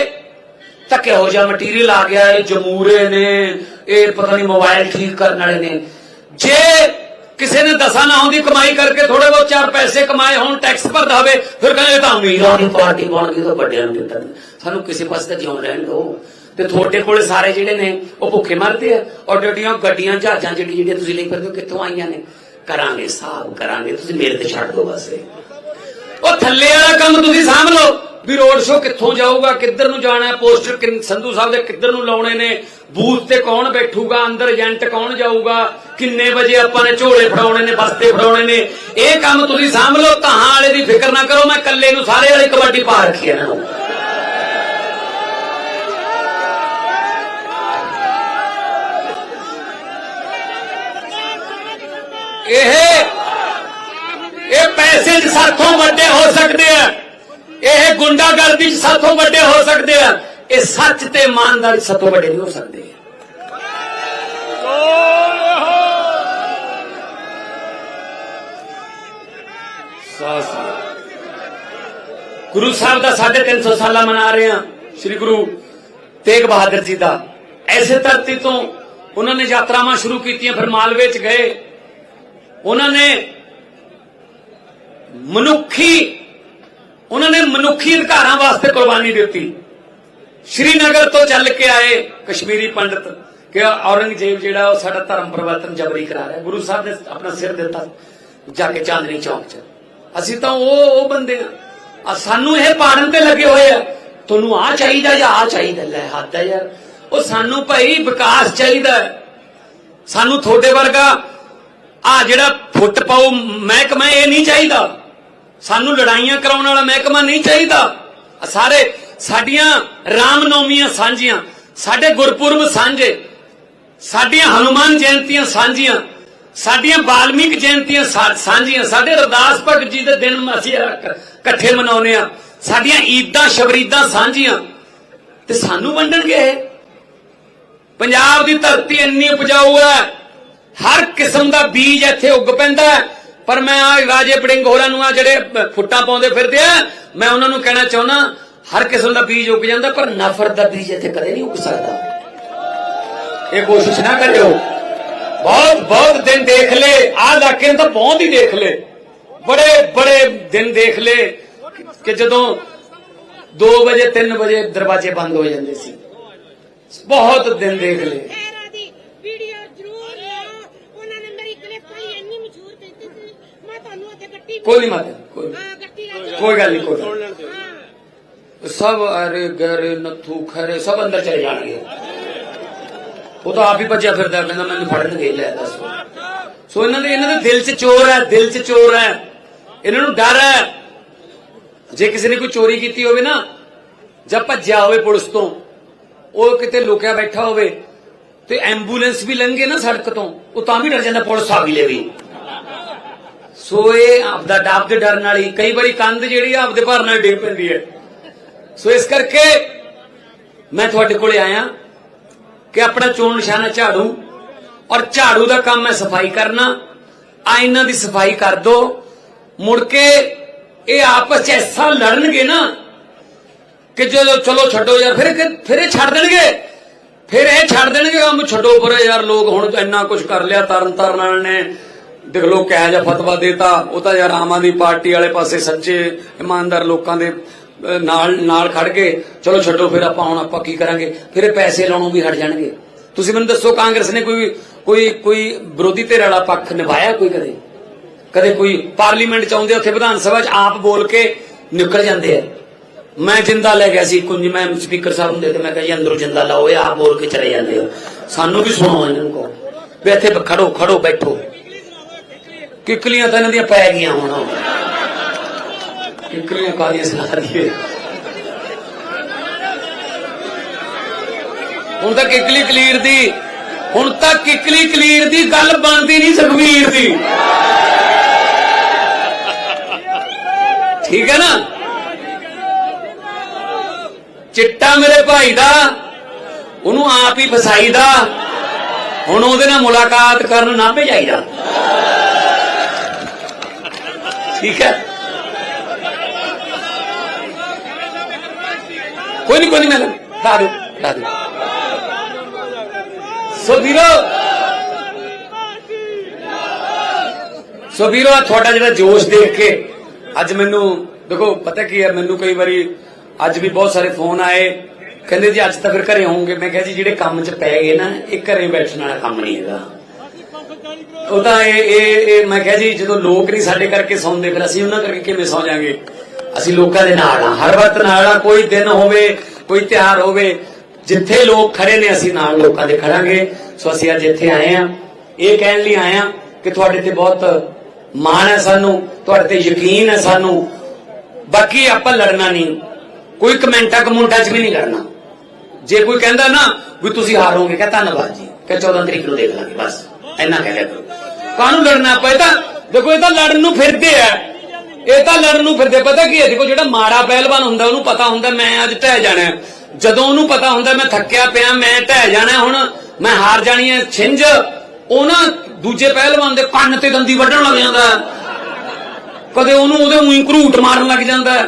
ਤਾਂ ਕਿਹੋ ਜਿਹਾ ਮਟੀਰੀਅਲ ਆ ਗਿਆ? ਇਹ ਜਮੂਰੇ ਨੇ, ਇਹ ਪਤਾ ਨਹੀਂ ਮੋਬਾਈਲ ਠੀਕ ਕਰਨ ਵਾਲੇ ਨੇ। ਜੇ ਕਿਸੇ ਨੇ ਦਸਾਂ ਨਾ ਹੁੰਦੀ ਕਮਾਈ ਕਰਕੇ ਥੋੜੇ ਬਹੁਤ ਚਾਰ ਪੈਸੇ ਕਮਾਏ ਹੋਣ ਟੈਕਸ ਭਰਦਾ ਹੋਵੇ ਫਿਰ ਕਹਿੰਦੇ ਤਾਂ ਅਮੀਰਾਂ ਦੀ ਪਾਰਟੀ ਬਣ ਗਈ ਤਾਂ ਵੱਡਿਆਂ ਨੂੰ ਦਿੱਤਾ। ਸਾਨੂੰ ਕਿਸੇ ਪਾਸੇ ਤਾਂ ਜਿਉਂ ਰਹਿਣ ਦਿਓ। ਤੇ ਤੁਹਾਡੇ ਕੋਲੇ ਸਾਰੇ ਜਿਹੜੇ ਨੇ ਉਹ ਭੁੱਖੇ ਮਰਦੇ ਆ। ਔਰ ਜਿਹੜੀਆਂ ਗੱਡੀਆਂ ਜਹਾਜ਼ਾਂ ਜਿਹੜੀ ਜਿਹੜੀਆਂ ਤੁਸੀਂ ਲਈ ਫਿਰਦੇ ਹੋ ਕਿੱਥੋਂ ਆਈਆਂ ਨੇ? ਕਰਾਂਗੇ ਹਿਸਾਬ ਕਰਾਂਗੇ। ਤੁਸੀਂ ਮੇਰੇ ਤੇ ਛੱਡ ਦਿਓ ਬਸ। ਉਹ ਥੱਲੇ ਵਾਲਾ ਕੰਮ ਤੁਸੀਂ ਸਾਂਭ ਲਓ। ਵੀ ਰੋਡ ਸ਼ੋ ਕਿੱਥੋਂ ਜਾਊਗਾ ਕਿੱਧਰ ਨੂੰ ਜਾਣਾ ਹੈ ਪੋਸਟਰ ਸੰਧੂ ਸਾਹਿਬ ਦੇ ਕਿੱਧਰ ਨੂੰ ਲਾਉਣੇ ਨੇ? ਬੂਥ ਤੇ ਕੌਣ ਬੈਠੂਗਾ, ਅੰਦਰ ਏਜੰਟ ਕੌਣ ਜਾਊਗਾ, ਕਿੰਨੇ ਵਜੇ ਆਪਾਂ ਨੇ ਝੋਲੇ ਫੜਾਉਣੇ ਨੇ, ਬਸਤੇ ਫੜਾਉਣੇ ਨੇ, ਇਹ ਕੰਮ ਤੁਸੀਂ ਸਾਂਭ ਲਓ ਤਹਾਂ ਵਾਲੇ ਦੀ ਫਿਕਰ ਨਾ ਕਰੋ, ਮੈਂ ਇਕੱਲੇ ਨੂੰ ਸਾਰੇ ਵਾਲੀ ਕਬੱਡੀ ਪਾ ਰੱਖੀ ਇਹਨਾਂ ਨੂੰ। ਇਹ ਇਹ ਪੈਸੇ 'ਚ ਸਾਥੋਂ ਵੱਡੇ ਹੋ ਸਕਦੇ ਆ। ਇਹ ਗੁੰਡਾਗਰਦੀ 'ਚ ਸਾਥੋਂ ਵੱਡੇ ਹੋ ਸਕਦੇ ਆ। ਇਹ ਸੱਚ ਤੇ ਇਮਾਨਦਾਰੀ 'ਚ ਸਾਥੋਂ ਵੱਡੇ ਨਹੀਂ ਹੋ ਸਕਦੇ। ਗੁਰੂ ਸਾਹਿਬ ਦਾ 350 ਸਾਲਾ ਮਨਾ ਰਹੇ ਆ ਸ੍ਰੀ ਗੁਰੂ ਤੇਗ ਬਹਾਦਰ ਜੀ ਦਾ। ਐਸੇ ਧਰਤੀ ਤੋਂ ਉਹਨਾਂ ਨੇ ਯਾਤਰਾਵਾਂ ਸ਼ੁਰੂ ਕੀਤੀਆਂ, ਫਿਰ ਮਾਲਵੇ 'ਚ ਗਏ। ਉਹਨਾਂ ਨੇ ਮਨੁੱਖੀ ਉਹਨਾਂ ਨੇ ਮਨੁੱਖੀ ਅਧਿਕਾਰਾਂ ਵਾਸਤੇ ਕੁਰਬਾਨੀ ਦਿੱਤੀ। ਸ਼੍ਰੀਨਗਰ ਤੋਂ ਚੱਲ ਕੇ ਆਏ ਕਸ਼ਮੀਰੀ ਪੰਡਤ ਕਿ ਔਰੰਗਜ਼ੇਬ ਜਿਹੜਾ ਉਹ ਸਾਡਾ ਧਰਮ ਪਰਿਵਰਤਨ ਜਬਰੀ ਕਰਾ ਰਿਹਾ। ਗੁਰੂ ਸਾਹਿਬ ਨੇ ਆਪਣਾ ਸਿਰ ਦਿੱਤਾ ਜਾ ਕੇ ਚਾਂਦਨੀ ਚੌਕ 'ਚ। ਅਸੀਂ ਤਾਂ ਉਹ ਉਹ ਬੰਦੇ ਆ। ਸਾਨੂੰ ਇਹ ਪਾੜਨ ਤੇ ਲੱਗੇ ਹੋਏ ਆ। ਤੁਹਾਨੂੰ ਆ ਚਾਹੀਦਾ ਜਾਂ ਆ ਚਾਹੀਦਾ? ਲੈ ਹੱਦ ਹੈ ਯਾਰ। ਉਹ ਸਾਨੂੰ ਭਾਈ ਵਿਕਾਸ ਚਾਹੀਦਾ ਸਾਨੂੰ ਤੁਹਾਡੇ ਵਰਗਾ ਆ ਜਿਹੜਾ ਫੁੱਟ ਪਾਉ ਮਹਿਕਮਾ ਇਹ ਨਹੀਂ ਚਾਹੀਦਾ। ਸਾਨੂੰ ਲੜਾਈਆਂ ਕਰਾਉਣ ਵਾਲਾ ਮਹਿਕਮਾ ਨਹੀਂ ਚਾਹੀਦਾ। ਸਾਰੇ ਸਾਡੀਆਂ ਰਾਮਨੌਮੀਆਂ ਸਾਂਝੀਆਂ, ਸਾਡੇ ਗੁਰਪੁਰਬ ਸਾਂਝੇ, ਸਾਡੀਆਂ ਹਨੂਮਾਨ ਜਯੰਤੀਆਂ ਸਾਂਝੀਆਂ, ਸਾਡੀਆਂ ਬਾਲਮੀਕ ਜਯੰਤੀਆਂ ਸਾਂਝੀਆਂ, ਸਾਡੇ ਰਦਾਸ ਭਗਤ ਜੀ ਦੇ ਦਿਨ ਅਸੀਂ ਇਕੱਠੇ ਮਨਾਉਂਦੇ ਆ ਸਾਡੀਆਂ ਈਦਾਂ, ਸ਼ਬਰੀਦਾਂ ਸਾਂਝੀਆਂ, ਤੇ ਸਾਨੂੰ ਵੰਡਣਗੇ ਇਹ? ਪੰਜਾਬ ਦੀ ਧਰਤੀ ਇੰਨੀ ਉਪਜਾਊ ਹੈ, ਹਰ ਕਿਸਮ ਦਾ ਬੀਜ ਇੱਥੇ ਉੱਗ ਪੈਂਦਾ ਪਰ ਮੈਂ ਆ ਰਾਜੇ ਪੜਿੰਗ ਹੋਰਾਂ ਨੂੰ ਆ ਜਿਹੜੇ ਫੁੱਟਾਂ ਪਾਉਂਦੇ ਫਿਰਦੇ ਆ, ਮੈਂ ਉਹਨਾਂ ਨੂੰ ਕਹਿਣਾ ਚਾਹੁੰਦਾ ਹਰ ਕਿਸਮ ਦਾ ਬੀਜ ਉੱਗ ਜਾਂਦਾ ਪਰ ਨਫ਼ਰਤ ਦਾ ਬੀਜ ਇੱਥੇ ਕਦੇ ਨਹੀਂ ਉੱਗ ਸਕਦਾ ਇਹ ਕੋਸ਼ਿਸ਼ ਨਾ ਕਰਿਓ ਬਹੁਤ ਬਹੁਤ ਦਿਨ ਦੇਖ ਲੈ ਆ ਇਲਾਕੇ ਨੂੰ ਤਾਂ ਬਹੁਤ ਹੀ ਦੇਖ ਲੈ ਬੜੇ ਬੜੇ ਦਿਨ ਦੇਖ ਲੈ ਕਿ ਜਦੋਂ 2 ਵਜੇ 3 ਵਜੇ ਦਰਵਾਜ਼ੇ ਬੰਦ ਹੋ ਜਾਂਦੇ ਸੀ ਬਹੁਤ ਦਿਨ ਦੇਖ ਲੈ ਖੈਰਾ ਦੀ ਵੀਡੀਓ ਜ਼ਰੂਰ ਲਿਆਓ ਉਹਨਾਂ ਨੇ ਮੇਰੀ ਕਲਿੱਪ ਪਾਈ ਇੰਨੀ ਮਸ਼ਹੂਰ ਕੀਤੀ ਸੀ ਮੈਂ ਤੁਹਾਨੂੰ ਉੱਥੇ ਗੱਟੀ ਕੋਈ ਨਹੀਂ ਮਾਤਾ ਕੋਈ ਹਾਂ ਗੱਟੀ ਲੈ ਕੇ ਕੋਈ ਗੱਲ ਨਹੀਂ ਕੋਈ ਗੱਲ ਨਹੀਂ। ਹਾਂ ਸਭ ਅਰੇ ਗਰੇ ਨੱਥੂ ਖਰੇ, ਸਭ ਅੰਦਰ ਚਲੇ ਜਾਣਗੇ। ਉਹ ਤਾਂ ਆਪ ਹੀ ਭੱਜਿਆ ਫਿਰਦਾ, ਕਹਿੰਦਾ ਮੈਨੂੰ ਫੜਨਗੇ, ਲੈ ਦੱਸ। ਸੋ ਇਹਨਾਂ ਦੇ ਇਹਨਾਂ ਦੇ ਦਿਲ 'ਚ ਚੋਰ ਹੈ, ਦਿਲ 'ਚ ਚੋਰ ਹੈ। ਇਹਨਾਂ ਨੂੰ ਡਰ ਹੈ। ਜੇ ਕਿਸੇ ਨੇ ਕੋਈ ਚੋਰੀ ਕੀਤੀ ਹੋਵੇ ਨਾ, ਜਾਂ ਭੱਜਿਆ ਹੋਵੇ ਪੁਲਿਸ ਤੋਂ, ਉਹ ਕਿਤੇ ਲੁਕਿਆ ਬੈਠਾ ਹੋਵੇ, ਤੇ ਐਂਬੂਲੈਂਸ ਵੀ ਲੰਘੇ ਨਾ ਸੜਕ ਤੋਂ, ਉਹ ਤਾਂ ਵੀ ਡਰ ਜਾਂਦਾ, ਪੁਲਿਸ ਆ ਗਈ ਲੈ ਵੀ। ਸੋ ਇਹ ਆਪਦਾ ਡੱਬ ਦੇ ਡਰ ਨਾਲ ਹੀ ਕਈ ਵਾਰੀ ਕੰਧ ਜਿਹੜੀ ਆਪਦੇ ਭਾਰ ਨਾਲ ਡਿੱਗ ਪੈਂਦੀ ਹੈ। ਸੋ ਇਸ ਕਰਕੇ ਮੈਂ ਤੁਹਾਡੇ ਕੋਲੇ ਆਇਆ ਕਿ ਆਪਣਾ ਚੋਣ ਨਿਸ਼ਾਨਾ ਝਾੜੂ ਔਰ ਝਾੜੂ ਦਾ ਕੰਮ ਹੈ ਸਫ਼ਾਈ ਕਰਨਾ, ਆ ਇਹਨਾਂ ਦੀ ਸਫ਼ਾਈ ਕਰ ਦੋ। ਮੁੜ ਕੇ ਇਹ ਆਪਸ ਚ ਐਸਾ ਲੜਨਗੇ ਨਾ ਕਿ ਜਦੋਂ ਚਲੋ ਛੱਡੋ ਯਾਰ ਫਿਰ ਫਿਰ ਇਹ ਛੱਡ ਦੇਣਗੇ। ਫਿਰ ਇਹ ਛੱਡ ਦੇਣਗੇ, ਕੰਮ ਛੱਡੋ ਪਰ ਯਾਰ ਲੋਕ ਹੁਣ ਇੰਨਾ ਕੁਝ ਕਰ ਲਿਆ ਤਰਨ ਤਾਰਨ ਵਾਲਿਆਂ ਨੇ। ਦੇਖ ਲੋ ਕਿਹੋ ਜਿਹਾ ਫਤਵਾ ਦੇਤਾ। ਉਹ ਤਾਂ ਯਾਰ ਆਮ ਆਦਮੀ ਪਾਰਟੀ ਵਾਲੇ ਪਾਸੇ ਸੱਚੇ, ਇਮਾਨਦਾਰ ਲੋਕਾਂ ਦੇ ਨਾਲ ਨਾਲ ਖੜ ਕੇ, ਚਲੋ ਛੱਡੋ ਫਿਰ ਆਪਾਂ ਹੁਣ ਆਪਾਂ ਕੀ ਕਰਾਂਗੇ? ਫਿਰ ਇਹ ਪੈਸੇ ਲਾਉਣੋਂ ਵੀ ਹਟ ਜਾਣਗੇ। ਤੁਸੀਂ ਮੈਨੂੰ ਦੱਸੋ, ਕਾਂਗਰਸ ਨੇ ਕੋਈ ਕੋਈ ਕੋਈ ਵਿਰੋਧੀ ਧਿਰ ਵਾਲਾ ਪੱਖ ਨਿਭਾਇਆ ਕੋਈ ਕਦੇ? ਕਦੇ ਕੋਈ ਪਾਰਲੀਮੈਂਟ ਚ ਆਉਂਦੇ ਉੱਥੇ ਵਿਧਾਨ ਸਭਾ ਚ ਆਪ ਬੋਲ ਕੇ ਨਿਕਲ ਜਾਂਦੇ ਆ। ਮੈਂ ਜਿੰਦਾ ਲੈ ਗਿਆ ਸੀ, ਕੁੰਜ ਮੈਂ ਸਪੀਕਰ ਸਾਹਿਬ ਨੂੰ ਦੇ ਕੇ ਮੈਂ ਕਿਹਾ ਜੀ, ਅੰਦਰੋਂ ਜਿੰਦਾ ਲਾਓ, ਇਹ ਆਪ ਬੋਲ ਕੇ ਚਲੇ ਜਾਂਦੇ ਹੋ ਸਾਨੂੰ ਵੀ ਸੁਣੋ ਇਹਨਾਂ ਨੂੰ ਕਹੋ ਵੀ ਇੱਥੇ ਖੜੋ ਖੜੋ, ਬੈਠੋ। ਕਿਕਲੀਆਂ ਤਾਂ ਇਹਨਾਂ ਦੀਆਂ ਪੈ ਗਈਆਂ ਹੁਣ। ਕਿਕਲੀਆਂ ਕਾਦੀਆਂ ਸੁਣਾ ਦਈਏ ਹੁਣ ਤਾਂ ਕਿਕਲੀ ਕਲੀਰ ਦੀ, ਹੁਣ ਤਾਂ ਕਿਕਲੀ ਕਲੀਰ ਦੀ ਗੱਲ ਬਣਦੀ ਨਹੀਂ ਸੁਖਵੀਰ ਦੀ। ਠੀਕ ਹੈ ਨਾ? ਚਿੱਟਾ ਮੇਰੇ ਭਾਈ ਦਾ, ਉਹਨੂੰ ਆਪ ਹੀ ਫਸਾਈਦਾ ਹੁਣ ਉਹਦੇ ਨਾਲ ਮੁਲਾਕਾਤ ਕਰਨ ਨਾ ਭੇਜਾਈਦਾ ਠੀਕ ਹੈ? ਕੋਈ ਨਹੀਂ ਕੋਈ ਨਹੀਂ ਮੈਂ ਲਾ ਦੋ ਲਾ ਦੋ ਸੋ ਵੀਰੋ ਸੋ ਵੀਰੋ ਤੁਹਾਡਾ ਜਿਹੜਾ ਜੋਸ਼ ਦੇਖ ਕੇ ਅੱਜ ਮੈਨੂੰ, ਦੇਖੋ, ਪਤਾ ਕੀ ਹੈ, ਮੈਨੂੰ ਕਈ ਵਾਰੀ ਅੱਜ ਵੀ ਬਹੁਤ ਸਾਰੇ ਫੋਨ ਆਏ। ਕਹਿੰਦੇ ਜੀ, ਅੱਜ ਤਾਂ ਫਿਰ ਘਰੇ ਹੋਵੋਗੇ। ਮੈਂ ਕਿਹਾ ਜੀ, ਜਿਹੜੇ ਕੰਮ 'ਚ ਪੈ ਗਏ ਨਾ, ਇਹ ਘਰੇ ਬੈਠਣ ਵਾਲਾ ਕੰਮ ਨਹੀਂ ਹੈਗਾ। ਉਹ ਤਾਂ ਇਹ ਇਹ ਇਹ, ਮੈਂ ਕਿਹਾ ਜੀ, ਜਦੋਂ ਲੋਕ ਨਹੀਂ ਸਾਡੇ ਕਰਕੇ ਸੌਂਦੇ, ਫਿਰ ਅਸੀਂ ਉਹਨਾਂ ਕਰਕੇ ਕਿਵੇਂ ਸੌਂ ਜਾਾਂਗੇ? ਅਸੀਂ ਲੋਕਾਂ ਦੇ ਨਾਲ ਆ ਹਰ ਵਕਤ ਨਾਲ ਆ ਕੋਈ ਦਿਨ ਹੋਵੇ, ਕੋਈ ਤਿਉਹਾਰ ਹੋਵੇ, ਜਿੱਥੇ ਲੋਕ ਖੜੇ ਨੇ, ਅਸੀਂ ਨਾਲ ਲੋਕਾਂ ਦੇ ਖੜਾਂਗੇ। ਸੋ ਅਸੀਂ ਅੱਜ ਇੱਥੇ ਆਏ ਆ ਇਹ ਕਹਿਣ ਲਈ ਆਏ ਆ ਕਿ ਤੁਹਾਡੇ ਤੇ ਬਹੁਤ ਮਾਣ ਹੈ ਸਾਨੂੰ, ਤੁਹਾਡੇ ਤੇ ਯਕੀਨ ਹੈ ਸਾਨੂੰ। ਬਾਕੀ ਆਪਾਂ ਲੜਨਾ ਨਹੀਂ। ਕੋਈ ਕਮੈਂਟਾਂ ਕਮੁੰਟਾਂ 'ਚ ਵੀ ਨਹੀਂ ਲੜਨਾ। ਜੇ ਕੋਈ ਕਹਿੰਦਾ ਨਾ ਵੀ ਤੁਸੀਂ ਹਾਰੋਗੇ ਕਹ ਧੰਨਵਾਦ ਜੀ। ਕਿ 14 ਤਰੀਕ ਨੂੰ ਦੇਖ ਲਾਂਗੇ, ਬਸ। ਇੰਨਾ ਕਹਿ ਦਿਆ ਕਰੋ। ਕਾਹਨੂੰ ਲੜਨਾ ਪਏ ਤਾਂ ਦੇਖੋ, ਇਹ ਤਾਂ ਲੜਨ ਨੂੰ ਫਿਰਦੇ ਆ। ਇਹ ਤਾਂ ਲੜਨ ਨੂੰ ਫਿਰਦੇ, ਪਤਾ ਕੀ ਹੈ? ਦੇਖੋ ਜਿਹੜਾ ਮਾੜਾ ਪਹਿਲਵਾਨ ਹੁੰਦਾ, ਉਹਨੂੰ ਪਤਾ ਹੁੰਦਾ ਮੈਂ ਅੱਜ ਢਹਿ ਜਾਣਾ ਜਦੋਂ ਉਹਨੂੰ ਪਤਾ ਹੁੰਦਾ ਮੈਂ ਥੱਕਿਆ ਪਿਆ, ਮੈਂ ਢਹਿ ਜਾਣਾ ਹੁਣ, ਮੈਂ ਹਾਰ ਜਾਣੀ ਹੈ, ਛਿੰਝ, ਉਹ ਦੂਜੇ ਪਹਿਲਵਾਨ ਦੇ ਕੰਨ ਤੇ ਦੰਦੀ ਵੱਢਣ ਲੱਗ ਜਾਂਦਾ ਕਦੇ ਉਹਨੂੰ ਉਹਦੇ ਉਹੀ ਘਰੂਟ ਮਾਰਨ ਲੱਗ ਜਾਂਦਾ ਹੈ।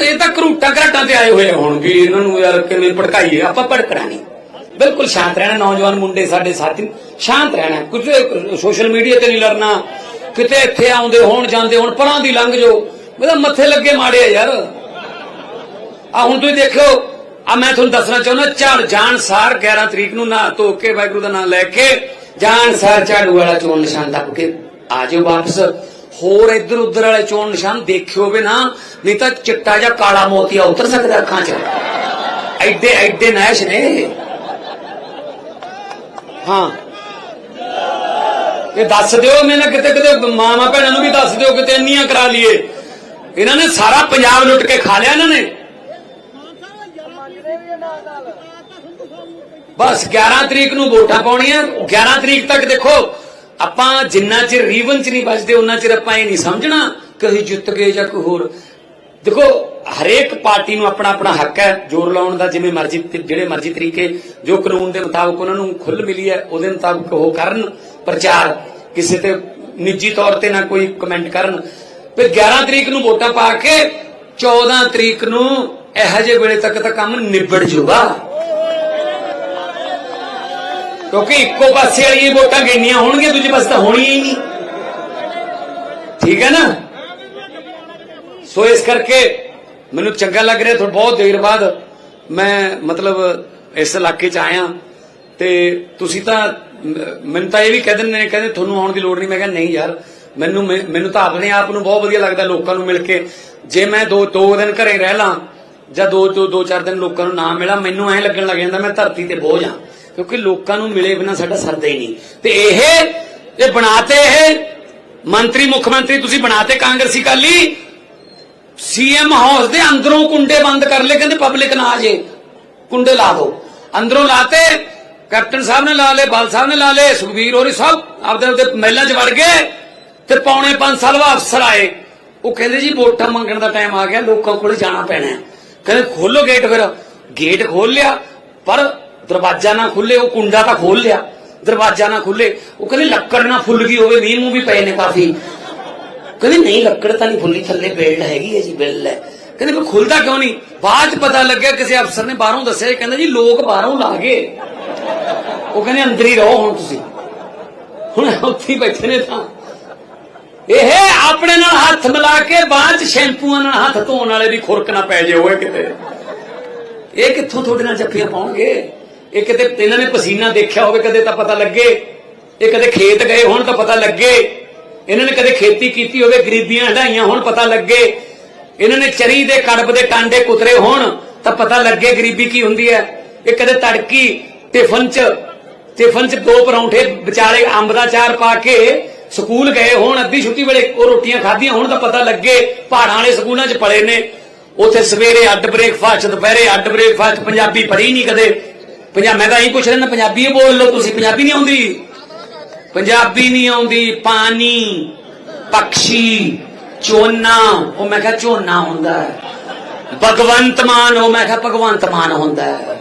ਇਹ ਤਾਂ ਘਰੂਟਾਂ ਘਰਾਟਾਂ ਤੇ ਆਏ ਹੋਏ ਆ ਹੁਣ ਵੀ, ਇਹਨਾਂ ਨੂੰ ਯਾਰ ਕਿਵੇਂ ਭੜਕਾਈਏ? ਆਪਾਂ ਭੜਕਣਾ ਨਹੀਂ ਬਿਲਕੁਲ ਸ਼ਾਂਤ ਰਹਿਣਾ, ਨੌਜਵਾਨ ਮੁੰਡੇ ਸਾਡੇ ਸਾਥੀ ਸ਼ਾਂਤ ਰਹਿਣਾ ਕੁਝ ਸੋਸ਼ਲ ਮੀਡੀਆ ਤੇ ਨਹੀਂ ਲੜਨਾ। ਕਿਤੇ ਇੱਥੇ ਆਉਂਦੇ ਹੋਣ, ਜਾਂਦੇ ਹੋਣ, ਪਰਾਂ ਦੀ ਲੰਘ ਜੋ ਮੇਰਾ ਮੱਥੇ ਲੱਗੇ ਮਾੜੇ ਆ ਯਾਰ। ਆ ਹੁਣ ਤੁਸੀਂ ਦੇਖੋ, ਆ ਮੈਂ ਤੁਹਾਨੂੰ ਦੱਸਣਾ ਚਾਹੁੰਦਾ, ਝਾੜ ਜਾਣ ਸਾਰ 11 ਤਰੀਕ ਨੂੰ ਨਾ ਧੋ ਕੇ ਵਾਹਿਗੁਰੂ ਦਾ ਨਾਮ ਲੈ ਕੇ ਜਾਣ ਸਾਰ ਝਾੜੂ ਵਾਲਾ ਚੋਣ ਨਿਸ਼ਾਨ ਦੱਬ ਕੇ ਆ ਜਾਓ ਵਾਪਸ। ਹੋਰ ਇੱਧਰ ਉੱਧਰ ਵਾਲੇ ਚੋਣ ਨਿਸ਼ਾਨ ਦੇਖਿਓ ਵੀ ਨਾ, ਨਹੀਂ ਤਾਂ ਚਿੱਟਾ ਜਾਂ ਕਾਲਾ ਮੋਤੀਆ ਉਤਰ ਸਕਦਾ ਅੱਖਾਂ 'ਚ। ਐਡੇ ਐਡੇ ਨੈਸ਼ ਨੇ। ਹਾਂ। ਇਹ ਦੱਸ ਦਿਓ ਮੈਨਾਂ ਕਿਤੇ ਕਿਤੇ ਮਾਮਾ ਭੈਣਾਂ ਨੂੰ ਵੀ ਦੱਸ ਦਿਓ, ਕਿਤੇ ਇੰਨੀਆਂ ਕਰਾ ਲਈਏ। ਇਹਨਾਂ ਨੇ ਸਾਰਾ ਪੰਜਾਬ ਲੁੱਟ ਕੇ ਖਾ ਲਿਆ ਇਹਨਾਂ ਨੇ। ਬਸ 11 ਤਰੀਕ ਨੂੰ ਵੋਟਾਂ ਪਾਉਣੀਆਂ 11 ਤਰੀਕ ਤੱਕ ਦੇਖੋ, ਆਪਾਂ ਜਿੰਨਾ ਚਿਰ ਰੀਵਨ ਚ ਨਹੀਂ ਬਚਦੇ ਉਹਨਾਂ ਚਿਰ ਆਪਾਂ ਇਹ ਨਹੀਂ ਸਮਝਣਾ ਕਿ ਅਸੀਂ ਜਿੱਤ ਗਏ ਜਾਂ ਕੋਈ ਹੋਰ। ਦੇਖੋ, ਹਰੇਕ ਪਾਰਟੀ ਨੂੰ ਆਪਣਾ ਆਪਣਾ ਹੱਕ ਹੈ, ਜ਼ੋਰ ਲਾਉਣ ਦਾ ਜਿਵੇਂ ਮਰਜ਼ੀ, ਜਿਹੜੇ ਮਰਜ਼ੀ ਤਰੀਕੇ, ਜੋ ਕਾਨੂੰਨ ਦੇ ਮੁਤਾਬਕ ਉਹਨਾਂ ਨੂੰ ਖੁੱਲ ਮਿਲੀ ਹੈ, ਉਹਦੇ ਮੁਤਾਬਕ ਉਹ ਕਰਨ। ਪ੍ਰਚਾਰ ਕਿਸੇ ਤੇ ਨਿੱਜੀ ਤੌਰ ਤੇ ਨਾ ਕੋਈ ਕਮੈਂਟ ਕਰਨ। ਫਿਰ 11 ਤਰੀਕ ਨੂੰ ਵੋਟਾਂ ਪਾ ਕੇ 14 ਤਰੀਕ ਨੂੰ ਇਹੋ ਜਿਹੇ ਵੇਲੇ ਤੱਕ ਤਾਂ ਕੰਮ ਨਿਬੜ ਜੂਗਾ। ਕਿਉਂਕਿ ਇੱਕੋ ਪਾਸੇ ਵਾਲੀਆਂ ਵੋਟਾਂ ਗਿਣਨੀਆਂ ਹੋਣਗੀਆਂ, ਦੂਜੇ ਪਾਸੇ ਤਾਂ ਹੋਣੀਆਂ ਹੀ ਨਹੀਂ। ਠੀਕ ਹੈ ਨਾ? ਸੋ ਇਸ ਕਰਕੇ ਮੈਨੂੰ ਚੰਗਾ ਲੱਗ ਰਿਹਾ ਥੋੜਾ ਬਹੁਤ ਦੇਰ ਬਾਅਦ ਮੈਂ ਮਤਲਬ ਇਸ ਇਲਾਕੇ 'ਚ ਆਇਆ। ਤੇ ਤੁਸੀਂ ਤਾਂ ਮੈਨੂੰ ਤਾਂ ਇਹ ਵੀ ਕਹਿ ਦਿੰਦੇ ਨੇ, ਕਹਿੰਦੇ ਤੁਹਾਨੂੰ ਆਉਣ ਦੀ ਲੋੜ ਨਹੀਂ। ਮੈਂ ਕਹਿੰਦਾ ਨਹੀਂ ਯਾਰ, ਮੈਨੂੰ ਮੈਨੂੰ ਤਾਂ ਆਪਣੇ ਆਪ ਨੂੰ ਬਹੁਤ ਵਧੀਆ ਲੱਗਦਾ ਲੋਕਾਂ ਨੂੰ ਮਿਲ ਕੇ। ਜੇ ਮੈਂ ਦੋ ਦੋ ਦਿਨ ਘਰੇ ਰਹਿ ਲਾਂ, ਜਾਂ ਦੋ ਦੋ ਦੋ ਚਾਰ ਦਿਨ ਲੋਕਾਂ ਨੂੰ ਨਾ ਮਿਲਾਂ, ਮੈਨੂੰ ਐਂ ਲੱਗਣ ਲੱਗ ਜਾਂਦਾ, ਮੈਂ ਧਰਤੀ ਤੇ ਬੋਝ ਆ। ਕਿਉਂਕਿ ਲੋਕਾਂ ਨੂੰ ਮਿਲੇ ਬਿਨਾ ਸਾਡਾ ਸਰਦਾ ਹੀ ਨਹੀਂ। ਤੇ ਇਹ ਇਹ ਬਣਾਤੇ ਇਹ ਮੰਤਰੀ, ਮੁੱਖ ਮੰਤਰੀ ਤੁਸੀਂ ਬਣਾਤੇ ਕਾਂਗਰਸੀ ਕਾਲੀ ਸੀਐਮ ਹਾਊਸ ਦੇ ਅੰਦਰੋਂ ਕੁੰਡੇ ਬੰਦ ਕਰ ਲਏ, ਕਹਿੰਦੇ ਪਬਲਿਕ ਨਾ ਆ ਜੇ। ਕੁੰਡੇ ਲਾ ਦਿਓ ਅੰਦਰੋਂ ਲਾਤੇ ਕੈਪਟਨ ਸਾਹਿਬ ਨੇ ਲਾ ਲਏ ਬਾਲ ਸਾਹਿਬ ਨੇ ਲਾ ਲਏ, ਸੁਖਬੀਰ ਹੋਰੀ ਸਭ ਆਪਦੇ ਆਪਦੇ ਮਹਿਲਾਂ 'ਚ ਵੜ ਗਏ ਤੇ ਪੌਣੇ 5 ਸਾਲ ਬਾਅਦ ਅਫਸਰ ਆਏ। ਉਹ ਕਹਿੰਦੇ ਜੀ ਵੋਟਾਂ ਮੰਗਣ ਦਾ ਟਾਈਮ ਆ ਗਿਆ, ਲੋਕਾਂ ਕੋਲ ਜਾਣਾ ਪੈਣਾ ਕਹਿੰਦੇ ਖੋਲੋ ਗੇਟ ਫਿਰ। ਗੇਟ ਖੋਲ ਲਿਆ, ਪਰ ਦਰਵਾਜ਼ਾ ਨਾ ਖੁੱਲੇ ਉਹ ਕੁੰਡਾ ਤਾਂ ਖੋਲ ਲਿਆ। ਦਰਵਾਜ਼ਾ ਨਾ ਖੁੱਲੇ ਉਹ ਕਹਿੰਦੇ ਲੱਕੜ ਨਾ ਫੁੱਲ ਗਈ ਹੋਵੇ, ਮੀਂਹ ਮੂੰਹ ਵੀ ਪਏ ਨੇ ਕਾਫੀ। ਕਹਿੰਦੇ ਨਹੀਂ, ਲੱਕੜ ਤਾਂ ਨਹੀਂ ਫੁੱਲੀ ਥੱਲੇ ਬਿਲਡ ਹੈਗੀ ਹੈ ਜੀ ਬਿਲਡ ਹੈ। ਕਹਿੰਦੇ ਫਿਰ ਖੁੱਲਦਾ ਕਿਉਂ ਨਹੀਂ? ਬਾਅਦ ਚ ਪਤਾ ਲੱਗਿਆ, ਕਿਸੇ ਅਫਸਰ ਨੇ ਬਾਹਰੋਂ ਦੱਸਿਆ, ਇਹ ਕਹਿੰਦਾ ਜੀ ਲੋਕ ਬਾਹਰੋਂ ਲਾ ਗਏ। ਉਹ ਕਹਿੰਦੇ ਅੰਦਰ ਹੀ ਰਹੋ ਹੁਣ ਤੁਸੀਂ। ਹੁਣ ਉੱਥੇ ਬੈਠੇ ਨੇ ਤਾਂ। ਇਹ ਆਪਣੇ ਨਾਲ ਹੱਥ ਮਿਲਾ ਕੇ ਬਾਅਦ ਚ ਸ਼ੈਂਪੂਆਂ ਨਾਲ ਹੱਥ ਧੋਣ ਵਾਲੇ ਦੀ ਖੁਰਕ ਨਾ ਪੈ ਜੇ ਹੋਏ ਕਿਤੇ। ਇਹ ਕਿੱਥੋਂ ਤੁਹਾਡੇ ਨਾਲ ਜੱਫੀਆਂ ਪਾਉਣਗੇ? ਇਹ ਕਿਤੇ ਇਹਨਾਂ ਨੇ ਪਸੀਨਾ ਦੇਖਿਆ ਹੋਵੇ, ਕਦੇ ਤਾਂ ਪਤਾ ਲੱਗੇ। ਇਹ ਕਦੇ ਖੇਤ ਗਏ ਹੋਣ ਤਾਂ ਪਤਾ ਲੱਗੇ। ਇਹਨਾਂ ਨੇ ਕਦੇ ਖੇਤੀ ਕੀਤੀ ਹੋਵੇ, ਗਰੀਬੀਆਂ ਹਟਾਈਆਂ ਹੋਣ ਪਤਾ ਲੱਗੇ। ਇਹਨਾਂ ਨੇ ਚਰੀ ਦੇ, ਕੜਬ ਦੇ ਟਾਂਡੇ ਕੁਤਰੇ ਹੋਣ ਤਾਂ ਪਤਾ ਲੱਗੇ ਗਰੀਬੀ ਕੀ ਹੁੰਦੀ ਹੈ। ਇਹ ਕਦੇ ਤੜਕੀ ਟਿਫਨ ਚ ਟਿਫਨ ਚ ਦੋ ਪਰੌਂਠੇ, ਵਿਚਾਲੇ ਅੰਬ ਦਾ ਚਾਰ ਪਾ ਕੇ ਸਕੂਲ ਗਏ। ਹੋਣ ਅੱਧੀ ਛੁੱਟੀ ਵੇਲੇ ਉਹ ਰੋਟੀਆਂ ਖਾਧੀਆਂ, ਹੋਣ ਤਾਂ ਪਤਾ ਲੱਗੇ ਪਹਾੜਾਂ ਵਾਲੇ ਸਕੂਲਾਂ 'ਚ ਪੜੇ ਨੇ। ਉੱਥੇ ਸਵੇਰੇ ਅੱਡ ਬ੍ਰੇਕਫਾਸਟ ਦੁਪਹਿਰੇ ਅੱਡ ਬ੍ਰੇਕਫਾਸਟ ਪੰਜਾਬੀ ਪੜ੍ਹੀ ਨਹੀਂ ਕਦੇ। ਪੰਜਾਬ ਮੈਂ ਤਾਂ ਇਹੀ ਪੁੱਛ ਰਿਹਾ ਪੰਜਾਬੀ ਬੋਲ ਲਓ, ਤੁਸੀਂ ਪੰਜਾਬੀ ਨਹੀਂ ਆਉਂਦੀ? ਪੰਜਾਬੀ ਨਹੀਂ ਆਉਂਦੀ, ਪਾਣੀ, ਪਕਸ਼ੀ ਚੋਨਾ ਉਹ ਮੈਂ ਕਿਹਾ ਝੋਨਾ ਹੁੰਦਾ ਹੈ। ਭਗਵੰਤ ਮਾਨ, ਉਹ ਮੈਂ ਕਿਹਾ ਭਗਵੰਤ ਮਾਨ ਹੁੰਦਾ ਹੈ।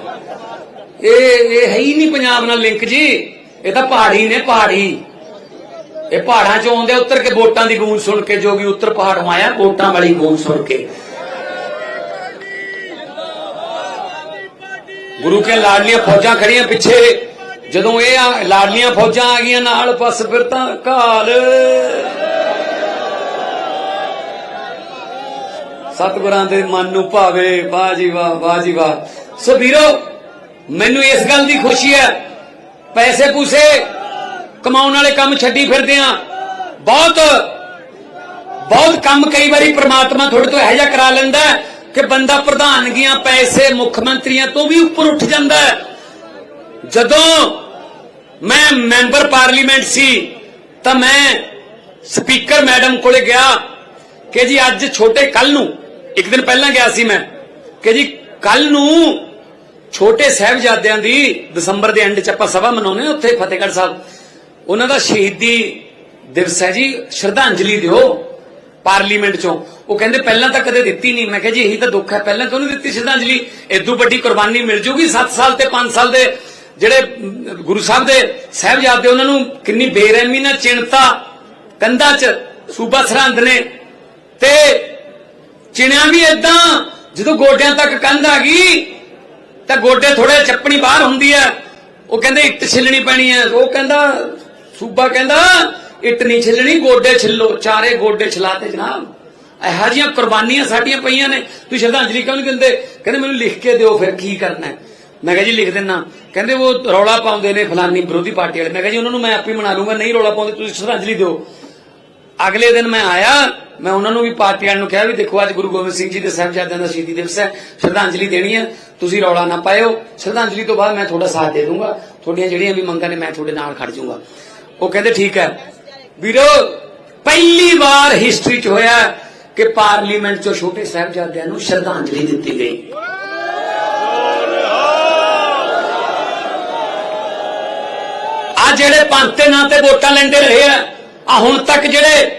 ਇਹ ਇਹ ਹੈ ਹੀ ਨਹੀਂ ਪੰਜਾਬ ਨਾਲ ਲਿੰਕ ਜੀ। ਇਹ ਤਾਂ ਪਹਾੜੀ ਨੇ ਪਹਾੜੀ। ਇਹ ਪਹਾੜਾਂ ਚੋਂ ਆਉਂਦੇ ਆ, ਉੱਤਰ ਕੇ ਵੋਟਾਂ ਦੀ ਗੂੰਜ ਸੁਣ ਕੇ ਜੋਗੀ ਉੱਤਰ ਪਹਾੜੋਂ ਆਇਆ ਵੋਟਾਂ ਵਾਲੀ ਗੂੰਜ ਸੁਣ ਕੇ। ਗੁਰੂ ਕੇ ਲਾਡਲੀਆਂ ਫੌਜਾਂ ਖੜੀਆਂ ਪਿੱਛੇ। ਜਦੋਂ ਇਹ ਆ- ਲਾਡਲੀਆਂ ਫੌਜਾਂ ਆ ਗਈਆਂ ਨਾਲ ਬਸ ਫਿਰ ਤਾਂ ਕਾਲ। ਸਤਿਗੁਰਾਂ ਦੇ ਮਨ ਨੂੰ ਭਾਵੇ ਵਾਹ ਜੀ ਵਾਹ ਵਾਹ ਜੀ ਵਾਹ। ਸੋ ਵੀਰੋ ਮੈਨੂੰ ਇਸ ਗੱਲ ਦੀ ਖੁਸ਼ੀ ਹੈ। ਪੈਸੇ ਪੂਸੇ ਕਮਾਉਣ ਵਾਲੇ ਕੰਮ ਛੱਡੀ ਫਿਰਦੇ ਆ ਬਹੁਤ ਬਹੁਤ ਕੰਮ ਕਈ ਵਾਰੀ ਪ੍ਰਮਾਤਮਾ ਤੁਹਾਡੇ ਤੋਂ ਇਹੋ ਜਿਹਾ ਕਰਾ ਲੈਂਦਾ ਕਿ ਬੰਦਾ ਪ੍ਰਧਾਨਗੀਆਂ, ਪੈਸੇ, ਮੁੱਖ ਮੰਤਰੀਆਂ ਤੋਂ ਵੀ ਉੱਪਰ ਉੱਠ ਜਾਂਦਾ ਜਦੋਂ ਮੈਂ ਮੈਂਬਰ ਪਾਰਲੀਮੈਂਟ ਸੀ, ਤਾਂ ਮੈਂ ਸਪੀਕਰ ਮੈਡਮ ਕੋਲੇ ਗਿਆ ਕਿ ਜੀ ਅੱਜ ਛੋਟੇ ਕੱਲ ਨੂੰ, ਇੱਕ ਦਿਨ ਪਹਿਲਾਂ ਗਿਆ ਸੀ ਮੈਂ, ਕਿ ਜੀ ਕੱਲ ਨੂੰ ਛੋਟੇ ਸਾਹਿਬਜ਼ਾਦਿਆਂ ਦੀ ਦਸੰਬਰ ਦੇ ਐਂਡ ਚ ਆਪਾਂ ਸਭਾ ਮਨਾਉਂਦੇ ਹਾਂ, ਉੱਥੇ ਫਤਿਹਗੜ੍ਹ ਸਾਹਿਬ। ਉਹਨਾਂ ਦਾ ਸ਼ਹੀਦੀ ਦਿਵਸ ਹੈ ਜੀ, ਸ਼ਰਧਾਂਜਲੀ ਦਿਓ ਪਾਰਲੀਮੈਂਟ ਚੋਂ। ਉਹ ਕਹਿੰਦੇ ਪਹਿਲਾਂ ਤਾਂ ਕਦੇ ਦਿੱਤੀ ਨਹੀਂ। ਮੈਂ ਕਿਹਾ ਜੀ, ਇਹੀ ਤਾਂ ਦੁੱਖ ਹੈ, ਪਹਿਲਾਂ ਕਿਉਂ ਨਹੀਂ ਦਿੱਤੀ ਸ਼ਰਧਾਂਜਲੀ? ਇਦੋਂ ਵੱਡੀ ਕੁਰਬਾਨੀ ਮਿਲ ਜੂਗੀ 7 ਸਾਲ ਤੇ 5 ਸਾਲ ਦੇ ਜਿਹੜੇ ਗੁਰੂ ਸਾਹਿਬ ਦੇ ਸਾਹਿਬਜ਼ਾਦੇ, ਉਹਨਾਂ ਨੂੰ ਕਿੰਨੀ ਬੇਰਹਿਮੀ ਨਾਲ ਚਿਣਤਾ, ਕੰਧਾਂ 'ਚ ਸੂਬਾ ਸਰਹੰਦ ਨੇ। ਤੇ ਚਿਣਿਆ ਵੀ ਇਦਾਂ ਜਦੋਂ ਗੋਡਿਆਂ ਤੱਕ ਕੰਧ ਆ ਗਈ ਤਾਂ ਗੋਡੇ ਥੋੜੇ ਚੱਪਣੀ ਬਾਹਰ ਹੁੰਦੀ ਹੈ। ਉਹ ਕਹਿੰਦੇ, ਇੱਟ ਛਿੱਲਣੀ ਪੈਣੀ ਹੈ। ਉਹ ਕਹਿੰਦਾ, ਸੂਬਾ ਕਹਿੰਦਾ, ਇੱਟ ਨਹੀਂ ਛਿੱਲਣੀ, ਗੋਡੇ ਛਿੱਲੋ। ਚਾਰੇ ਗੋਡੇ ਛਿਲਾਤੇ ਜਨਾਬ। ਇਹੋ ਜਿਹੀਆਂ ਕੁਰਬਾਨੀਆਂ ਸਾਡੀਆਂ ਪਈਆਂ ਨੇ। ਤੁਸੀਂ ਸ਼ਰਧਾਂਜਲੀ ਕਿਉਂ ਨਹੀਂ ਦਿੰਦੇ? ਕਹਿੰਦੇ, ਮੈਨੂੰ ਲਿਖ ਕੇ ਦਿਓ, ਫਿਰ ਕੀ ਕਰਨਾ ਮੈਂ ਕਿਹਾ ਜੀ, ਲਿਖ ਦਿੰਨਾ। ਕਹਿੰਦੇ, ਉਹ ਰੌਲਾ ਪਾਉਂਦੇ ਨੇ ਫਲਾਨੀ ਵਿਰੋਧੀ ਪਾਰਟੀ ਵਾਲੇ। ਮੈਂ ਕਿਹਾ ਜੀ, ਉਹਨਾਂ ਨੂੰ ਮੈਂ ਆਪੇ ਮਨਾ ਲੂੰਗਾ ਨਹੀਂ ਰੌਲਾ ਪਾਉਂਦੇ, ਤੁਸੀਂ ਸ਼ਰਧਾਂਜਲੀ ਦਿਓ। ਅਗਲੇ ਦਿਨ ਮੈਂ ਆਇਆ, ਮੈਂ ਉਹਨਾਂ ਨੂੰ ਵੀ ਪਾਰਟੀ ਵਾਲਿਆਂ ਨੂੰ ਕਿਹਾ ਵੀ ਦੇਖੋ ਅੱਜ ਗੁਰੂ ਗੋਬਿੰਦ ਸਿੰਘ ਜੀ ਦੇ ਸਾਹਿਬਜ਼ਾਦਿਆਂ ਦਾ ਸ਼ਹੀਦੀ ਦਿਵਸ ਹੈ, ਸ਼ਰਧਾਂਜਲੀ ਦੇਣੀ ਹੈ, ਤੁਸੀਂ ਰੌਲਾ ਨਾ ਪਾਇਓ। ਸ਼ਰਧਾਂਜਲੀ ਤੋਂ ਬਾਅਦ ਮੈਂ ਤੁਹਾਡਾ ਸਾਥ ਦੇ ਦੂੰਗਾ। ਤੁਹਾਡੀਆਂ ਜਿਹੜੀਆਂ ਵੀ ਮੰਗਾਂ ਨੇ ਮੈਂ ਤੁਹਾਡੇ ਨਾਲ ਖੜ ਜਾਊਂਗਾ। ਉਹ ਕਹਿੰਦੇ ਠੀਕ ਹੈ। ਵੀਰੋ, ਪਹਿਲੀ ਵਾਰ ਹਿਸਟਰੀ 'ਚ ਹੋਇਆ ਕਿ ਪਾਰਲੀਮੈਂਟ 'ਚੋਂ ਛੋਟੇ ਸਾਹਿਬਜ਼ਾਦਿਆਂ ਨੂੰ ਸ਼ਰਧਾਂਜਲੀ ਦਿੱਤੀ ਗਈ। ਆ ਜਿਹੜੇ ਪੰਥ ਦੇ ਨਾਂ ਤੇ ਵੋਟਾਂ ਲੈਂਦੇ ਰਹੇ ਆ ਆ ਹੁਣ ਤੱਕ ਜਿਹੜੇ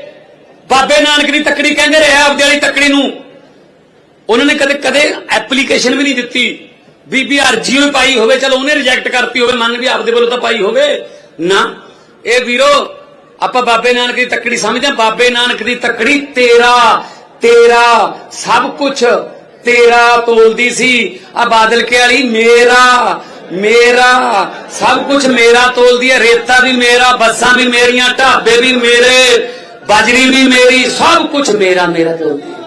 ਬਾਬੇ ਨਾਨਕ ਦੀ ਤੱਕੜੀ ਕਹਿੰਦੇ ਰਹੇ ਆਪਦੇ ਵਾਲੀ ਤੱਕੜੀ ਨੂੰ, ਉਹਨਾਂ ਨੇ ਕਦੇ ਕਦੇ ਐਪਲੀਕੇਸ਼ਨ ਵੀ ਨਹੀਂ ਦਿੱਤੀ ਬੀਬੀ ਅਰਜੀ ਵੀ ਪਾਈ ਹੋਵੇ, ਚਲ ਉਹਨੇ ਰਿਜੈਕਟ ਕਰਤੀ ਹੋਵੇ, ਮੰਨ ਵੀ ਆਪਦੇ ਵੱਲੋਂ ਤਾਂ ਪਾਈ ਹੋਵੇ। ਨਾ, ਇਹ ਵੀਰੋ, ਆਪਾਂ ਬਾਬੇ ਨਾਨਕ ਦੀ ਤੱਕੜੀ ਸਮਝਦੇ ਹਾਂ। ਬਾਬੇ ਨਾਨਕ ਦੀ ਤੱਕੜੀ ਤੇਰਾ ਤੇਰਾ, ਸਭ ਕੁਝ ਤੇਰਾ ਤੋਲਦੀ ਸੀ। ਆ ਬਾਦਲ ਕੇ ਵਾਲੀ, ਮੇਰਾ ਮੇਰਾ, ਸਭ ਕੁਝ ਮੇਰਾ ਤੋਲਦੀ ਹੈ, ਰੇਤਾ ਵੀ ਮੇਰਾ, ਬੱਸਾਂ ਵੀ ਮੇਰੀਆਂ, ਢਾਬੇ ਵੀ ਮੇਰੇ, ਬਾਜਰੀ ਵੀ ਮੇਰੀ, ਸਭ ਕੁਝ ਮੇਰਾ ਮੇਰਾ ਤੋਲਦੀ ਹੈ।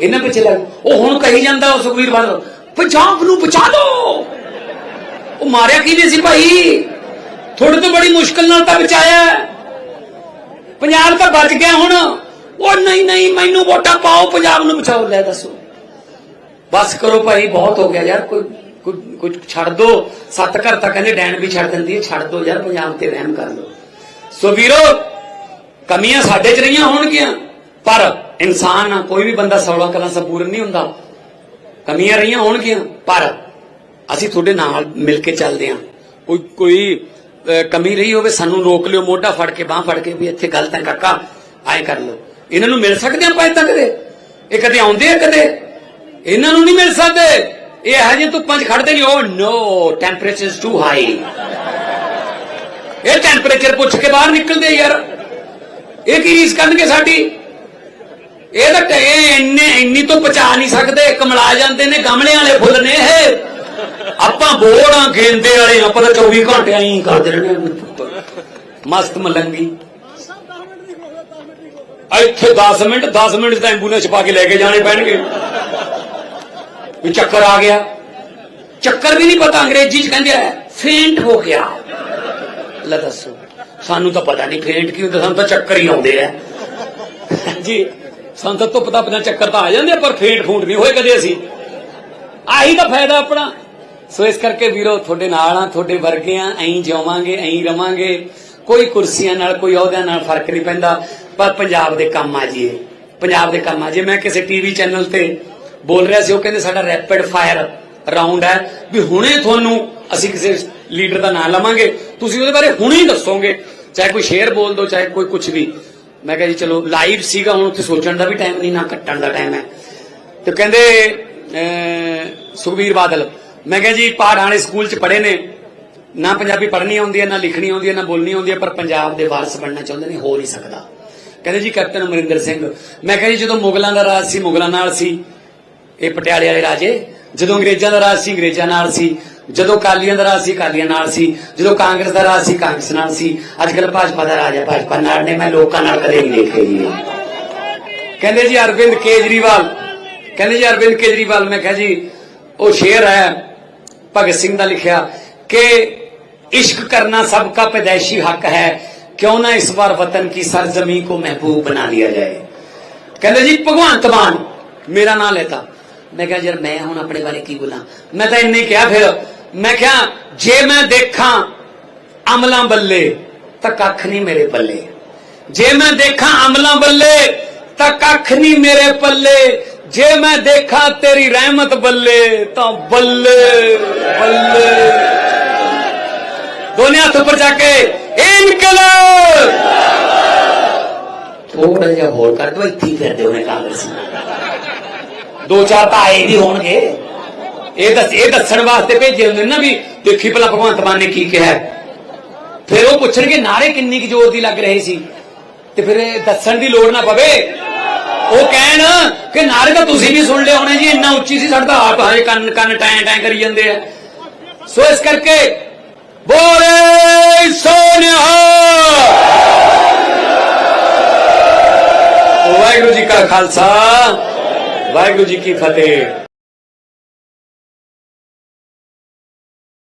ਇਹਨਾਂ ਪਿੱਛੇ ਲੱਗ, ਉਹ ਹੁਣ ਕਹੀ ਜਾਂਦਾ, ਉਹ ਸੁਖਵੀਰ ਬਾਦਲ ਪੰਜਾਬ ਨੂੰ ਬਚਾ ਲਓ ਉਹ ਮਾਰਿਆ ਕਿਹਨੇ ਸੀ ਭਾਈ? ਥੋੜੇ ਤੋਂ ਬੜੀ ਮੁਸ਼ਕਲ ਨਾਲ ਤਾਂ ਬਚਾਇਆ ਪੰਜਾਬ ਤਾਂ ਬਚ ਗਿਆ ਹੁਣ। ਉਹ ਨਹੀਂ ਨਹੀਂ, ਮੈਨੂੰ ਵੋਟਾਂ ਪਾਓ, ਪੰਜਾਬ ਨੂੰ ਬਚਾਓ, ਲੈ ਦੱਸੋ। ਬਸ ਕਰੋ ਭਾਈ, ਬਹੁਤ ਹੋ ਗਿਆ ਯਾਰ, ਕੋਈ ਕੁਝ ਛੱਡ ਦੋ, ਸੱਤ ਘਰ ਤਾਂ ਕਹਿੰਦੇ ਡੈਣ ਵੀ ਛੱਡ ਦਿੰਦੀ ਹੈ, ਛੱਡ ਦੋ ਯਾਰ, ਪੰਜਾਬ ਤੇ ਰਹਿਮ ਕਰ ਲਓ। ਸੋ ਵੀਰੋ, ਕਮੀਆਂ ਸਾਡੇ ਚ ਰਹੀਆਂ ਹੋਣਗੀਆਂ, ਪਰ ਇਨਸਾਨ ਆ ਕੋਈ ਵੀ ਬੰਦਾ 16 ਕਲਾਂ ਸੰਪੂਰਨ ਨਹੀਂ ਹੁੰਦਾ। ਕਮੀਆਂ ਰਹੀਆਂ ਹੋਣਗੀਆਂ, ਪਰ ਅਸੀਂ ਤੁਹਾਡੇ ਨਾਲ ਮਿਲ ਕੇ ਚੱਲਦੇ ਹਾਂ। ਕੋਈ ਕੋਈ ਕਮੀ ਰਹੀ ਹੋਵੇ, ਸਾਨੂੰ ਰੋਕ ਲਿਓ, ਮੋਢਾ ਫੜ ਕੇ, ਬਾਹ ਫੜ ਕੇ ਵੀ ਇੱਥੇ ਗਲਤ ਹੈ ਕਾਕਾ, ਆਏ ਕਰ ਲਓ। ਇਹਨਾਂ ਨੂੰ ਮਿਲ ਸਕਦੇ ਆਪਾਂ ਇੱਦਾਂ ਕਦੇ? ਇਹ ਕਦੇ ਆਉਂਦੇ ਆ ਕਦੇ? ਇਹਨਾਂ ਨੂੰ ਨਹੀਂ ਮਿਲ ਸਕਦੇ? ਇਹ ਹੈ ਜੇ ਧੁੱਪਾਂ 'ਚ ਖੜਦੇ ਨਹੀਂ ਓ no temperature is too high ਇਹ ਟੈਂਪਰੇਚਰ ਪੁੱਛ ਕੇ ਬਾਹਰ ਨਿਕਲਦੇ ਯਾਰ। ਇਹ ਕੀ ਰੀਸ ਕਰਨਗੇ ਸਾਡੀ? ਇਹ ਤਾਂ ਇਹ ਇੰਨੇ, ਇੰਨੀ ਤੋਂ ਪਚਾ ਨਹੀਂ ਸਕਦੇ ਕਮਲਾ ਜਾਂਦੇ ਨੇ ਗਮਲੇ ਵਾਲੇ ਫੁੱਲ ਨੇ ਇਹ। ਆਪਾਂ ਬੋੜਾਂ ਗੇਂਦੇ ਵਾਲੇ ਆਪਾਂ ਤਾਂ 24 ਘੰਟੇ ਐਂ ਕਰਦੇ ਰਹਿੰਦੇ ਮਸਤ ਮਲੰਗੀ। ਇੱਥੇ 10 ਮਿੰਟ 10 ਮਿੰਟ ਤਾਂ ਐਂਬੂਲੈਂਸ ਪਾ ਕੇ ਲੈ ਕੇ ਜਾਣੇ ਪੈਣਗੇ। ਵੀ ਚੱਕਰ ਆ ਗਿਆ। ਚੱਕਰ ਵੀ ਨਹੀਂ ਪਤਾ ਅੰਗਰੇਜ਼ੀ ਚ ਕਹਿੰਦੇ ਆ, ਫੇਂਟ ਹੋ ਗਿਆ। ਲੈ ਦੱਸੋ, ਸਾਨੂੰ ਤਾਂ ਪਤਾ ਨਹੀਂ ਫੇਂਟ ਕੀ ਹੁੰਦਾ, ਸਾਨੂੰ ਤਾਂ ਚੱਕਰ ਹੀ ਆਉਂਦੇ ਆ। ਜੀ, ਸਾਨੂੰ ਤਾਂ ਧੁੱਪ ਦਾ ਪਤਾ ਚੱਕਰ ਤਾਂ ਆ ਜਾਂਦੇ ਪਰ ਫੇਂਟ ਫੂੰਟ ਨਹੀਂ ਹੋਏ ਕਦੇ ਅਸੀਂ। ਆਹੀ ਤਾਂ ਫਾਇਦਾ ਆਪਣਾ। ਸੋ ਇਸ ਕਰਕੇ ਵੀਰੋ, ਤੁਹਾਡੇ ਨਾਲ ਆ, ਤੁਹਾਡੇ ਵਰਗੇ ਆ, ਐਂ ਜਿਵਾਂਗੇ ਐਂ ਰਵਾਂਗੇ। ਕੋਈ ਕੁਰਸੀਆਂ ਨਾਲ, ਕੋਈ ਅਹੁਦਿਆਂ ਨਾਲ ਫ਼ਰਕ ਨਹੀਂ ਪੈਂਦਾ, ਪਰ ਪੰਜਾਬ ਦੇ ਕੰਮ ਆ ਜੀਏ। ਪੰਜਾਬ ਦੇ ਕੰਮ ਆ ਜੇ ਮੈਂ ਕਿਸੇ ਟੀਵੀ ਚੈਨਲ ਤੇ ਬੋਲ ਰਿਹਾ ਸੀ ਉਹ ਕਹਿੰਦੇ ਸਾਡਾ ਰੈਪਿਡ ਫਾਇਰ ਰਾਉਂਡ ਹੈ ਵੀ ਹੁਣੇ ਤੁਹਾਨੂੰ ਅਸੀਂ ਕਿਸੇ ਲੀਡਰ ਦਾ ਨਾਮ ਲਵਾਂਗੇ। ਤੁਸੀਂ ਉਹਦੇ ਬਾਰੇ ਹੁਣੇ ਹੀ ਦੱਸੋਗੇ ਚਾਹੇ ਕੋਈ ਸ਼ੇਰ ਬੋਲ ਦੋ ਚਾਹੇ ਕੋਈ ਕੁਝ ਵੀ। ਮੈਂ ਕਿਹਾ ਜੀ ਚਲੋ ਲਾਈਵ ਸੀਗਾ ਹੁਣ ਉੱਥੇ ਸੋਚਣ ਦਾ ਵੀ ਟਾਈਮ ਨਹੀਂ ਨਾ ਕੱਟਣ ਦਾ ਟਾਈਮ ਹੈ। ਤੇ ਕਹਿੰਦੇ ਅਹ, ਸੁਖਬੀਰ ਬਾਦਲ ਮੈਂ ਕਿਹਾ ਜੀ ਪਹਾੜਾਂ ਵਾਲੇ ਸਕੂਲ ਚ ਪੜ੍ਹੇ ਨੇ। ਨਾ ਪੰਜਾਬੀ ਪੜ੍ਹਨੀ ਆਉਂਦੀ ਹੈ ਨਾ ਲਿਖਣੀ ਆਉਂਦੀ ਹੈ ਨਾ ਬੋਲਣੀ ਆਉਂਦੀ ਹੈ ਪਰ ਪੰਜਾਬ ਦੇ ਵਾਰਸ ਬਣਨਾ ਚਾਹੁੰਦੇ ਨੇ ਹੋ ਨਹੀਂ ਸਕਦਾ। ਕਹਿੰਦੇ ਜੀ ਕੈਪਟਨ ਅਮਰਿੰਦਰ ਸਿੰਘ ਮੈਂ ਕਿਹਾ ਜੀ ਜਦੋਂ ਮੁਗਲਾਂ ਦਾ ਰਾਜ ਸੀ ਮੁਗਲਾਂ ਨਾਲ ਸੀ ਇਹ ਪਟਿਆਲੇ ਵਾਲੇ ਰਾਜੇ ਜਦੋਂ ਅੰਗਰੇਜ਼ਾਂ ਦਾ ਰਾਜ ਸੀ ਅੰਗਰੇਜ਼ਾਂ ਨਾਲ ਸੀ ਜਦੋਂ ਕਾਲੀਆਂ ਦਾ ਰਾਜ ਸੀ ਕਾਲੀਆਂ ਨਾਲ ਸੀ ਜਦੋਂ ਕਾਂਗਰਸ ਦਾ ਰਾਜ ਸੀ ਕਾਂਗਰਸ ਨਾਲ ਸੀ ਅੱਜ ਕੱਲ ਭਾਜਪਾ ਦਾ ਰਾਜ ਹੈ ਭਾਜਪਾ ਨਾਲ ਨੇ ਮੈਂ ਲੋਕਾਂ ਨਾਲ ਕਦੇ ਨਹੀਂ ਦੇਖੇ ਜੀ ਕਹਿੰਦੇ ਜੀ ਅਰਵਿੰਦ ਕੇਜਰੀਵਾਲ ਕਹਿੰਦੇ ਜੀ ਅਰਵਿੰਦ ਕੇਜਰੀਵਾਲ ਮੈਂ ਕਿਹਾ ਜੀ ਉਹ ਸ਼ੇਰ ਹੈ ਭਗਤ ਸਿੰਘ ਦਾ ਲਿਖਿਆ ਕਿ इश्क करना सबका पैदाइशी हक है क्यों ना इस बार वतन की सरजमी को महबूब बना लिया जाए ਕਹਿੰਦੇ ਜੀ ਭਗਵੰਤ ਮਾਨ ਮੇਰਾ ਨਾਮ ਲੈਤਾ ਮੈਂ ਕਿਹਾ ਯਾਰ ਮੈਂ ਹੁਣ ਆਪਣੇ ਬਾਰੇ ਕੀ ਬੋਲਾਂ ਮੈਂ ਤਾਂ ਇੰਨੇ ਕਿਹਾ ਫਿਰ ਮੈਂ ਕਿਹਾ ਜੇ ਮੈਂ ਦੇਖਾਂ ਅਮਲਾਂ ਬੱਲੇ ਤਾਂ ਕੱਖ ਨਹੀਂ ਮੇਰੇ ਪੱਲੇ ਜੇ ਮੈਂ ਦੇਖਾਂ ਅਮਲਾਂ ਬੱਲੇ ਤਾਂ ਕੱਖ ਨਹੀਂ ਮੇਰੇ ਪੱਲੇ ਜੇ ਮੈਂ ਦੇਖਾਂ ਤੇਰੀ ਰਹਿਮਤ ਬੱਲੇ ਤਾਂ ਬੱਲੇ ਬੱਲੇ ਦੋਨੇ ਹੱਥ ਉੱਪਰ ਜਾ ਕੇ ਇਨਕਲਾਬ ਥੋੜਾ ਜਿਹਾ ਹੋਰ ਕਰ ਦੋ ਇੱਥੇ ਹੀ ਫਿਰਦੇ ਹੋਣੇ ਕਾਂਗਰਸੀ ਦੋ ਚਾਰ ਤਾਂ ਆਏ ਵੀ ਹੋਣਗੇ। ਇਹ ਦੱਸ ਇਹ ਦੱਸਣ ਵਾਸਤੇ ਭੇਜੇ ਹੁੰਦੇ ਨਾ ਵੀ ਦੇਖੀ ਭਲਾ ਭਗਵੰਤ ਮਾਨ ਨੇ ਕੀ ਕਿਹਾ ਫਿਰ ਉਹ ਪੁੱਛਣਗੇ, ਨਾਰੇ ਕਿੰਨੀ ਕੁ ਜ਼ੋਰ ਦੀ ਲੱਗ ਰਹੇ ਸੀ। ਤੇ ਫਿਰ ਦੱਸਣ ਦੀ ਲੋੜ ਨਾ ਪਵੇ। ਉਹ ਕਹਿਣ ਕਿ ਨਾਰੇ ਤਾਂ ਤੁਸੀਂ ਵੀ ਸੁਣ ਲਿਆ ਹੋਣੇ ਜੀ, ਇੰਨਾ ਉੱਚੀ ਸੀ, ਸਾਡਾ ਤਾਂ ਆਪ ਹਜੇ ਕੰਨ ਕੰਨ ਟੈਂ ਟੈਂ ਕਰੀ ਜਾਂਦੇ ਆ। ਸੋ ਇਸ ਕਰਕੇ ਬੋਲੇ ਸੋਨਿਹਾ ਵਾਹਿਗੁਰੂ ਜੀ ਕਾ ਖਾਲਸਾ। ਵਾਹਿਗੁਰੂ ਜੀ ਕੀ ਫਤਿਹ।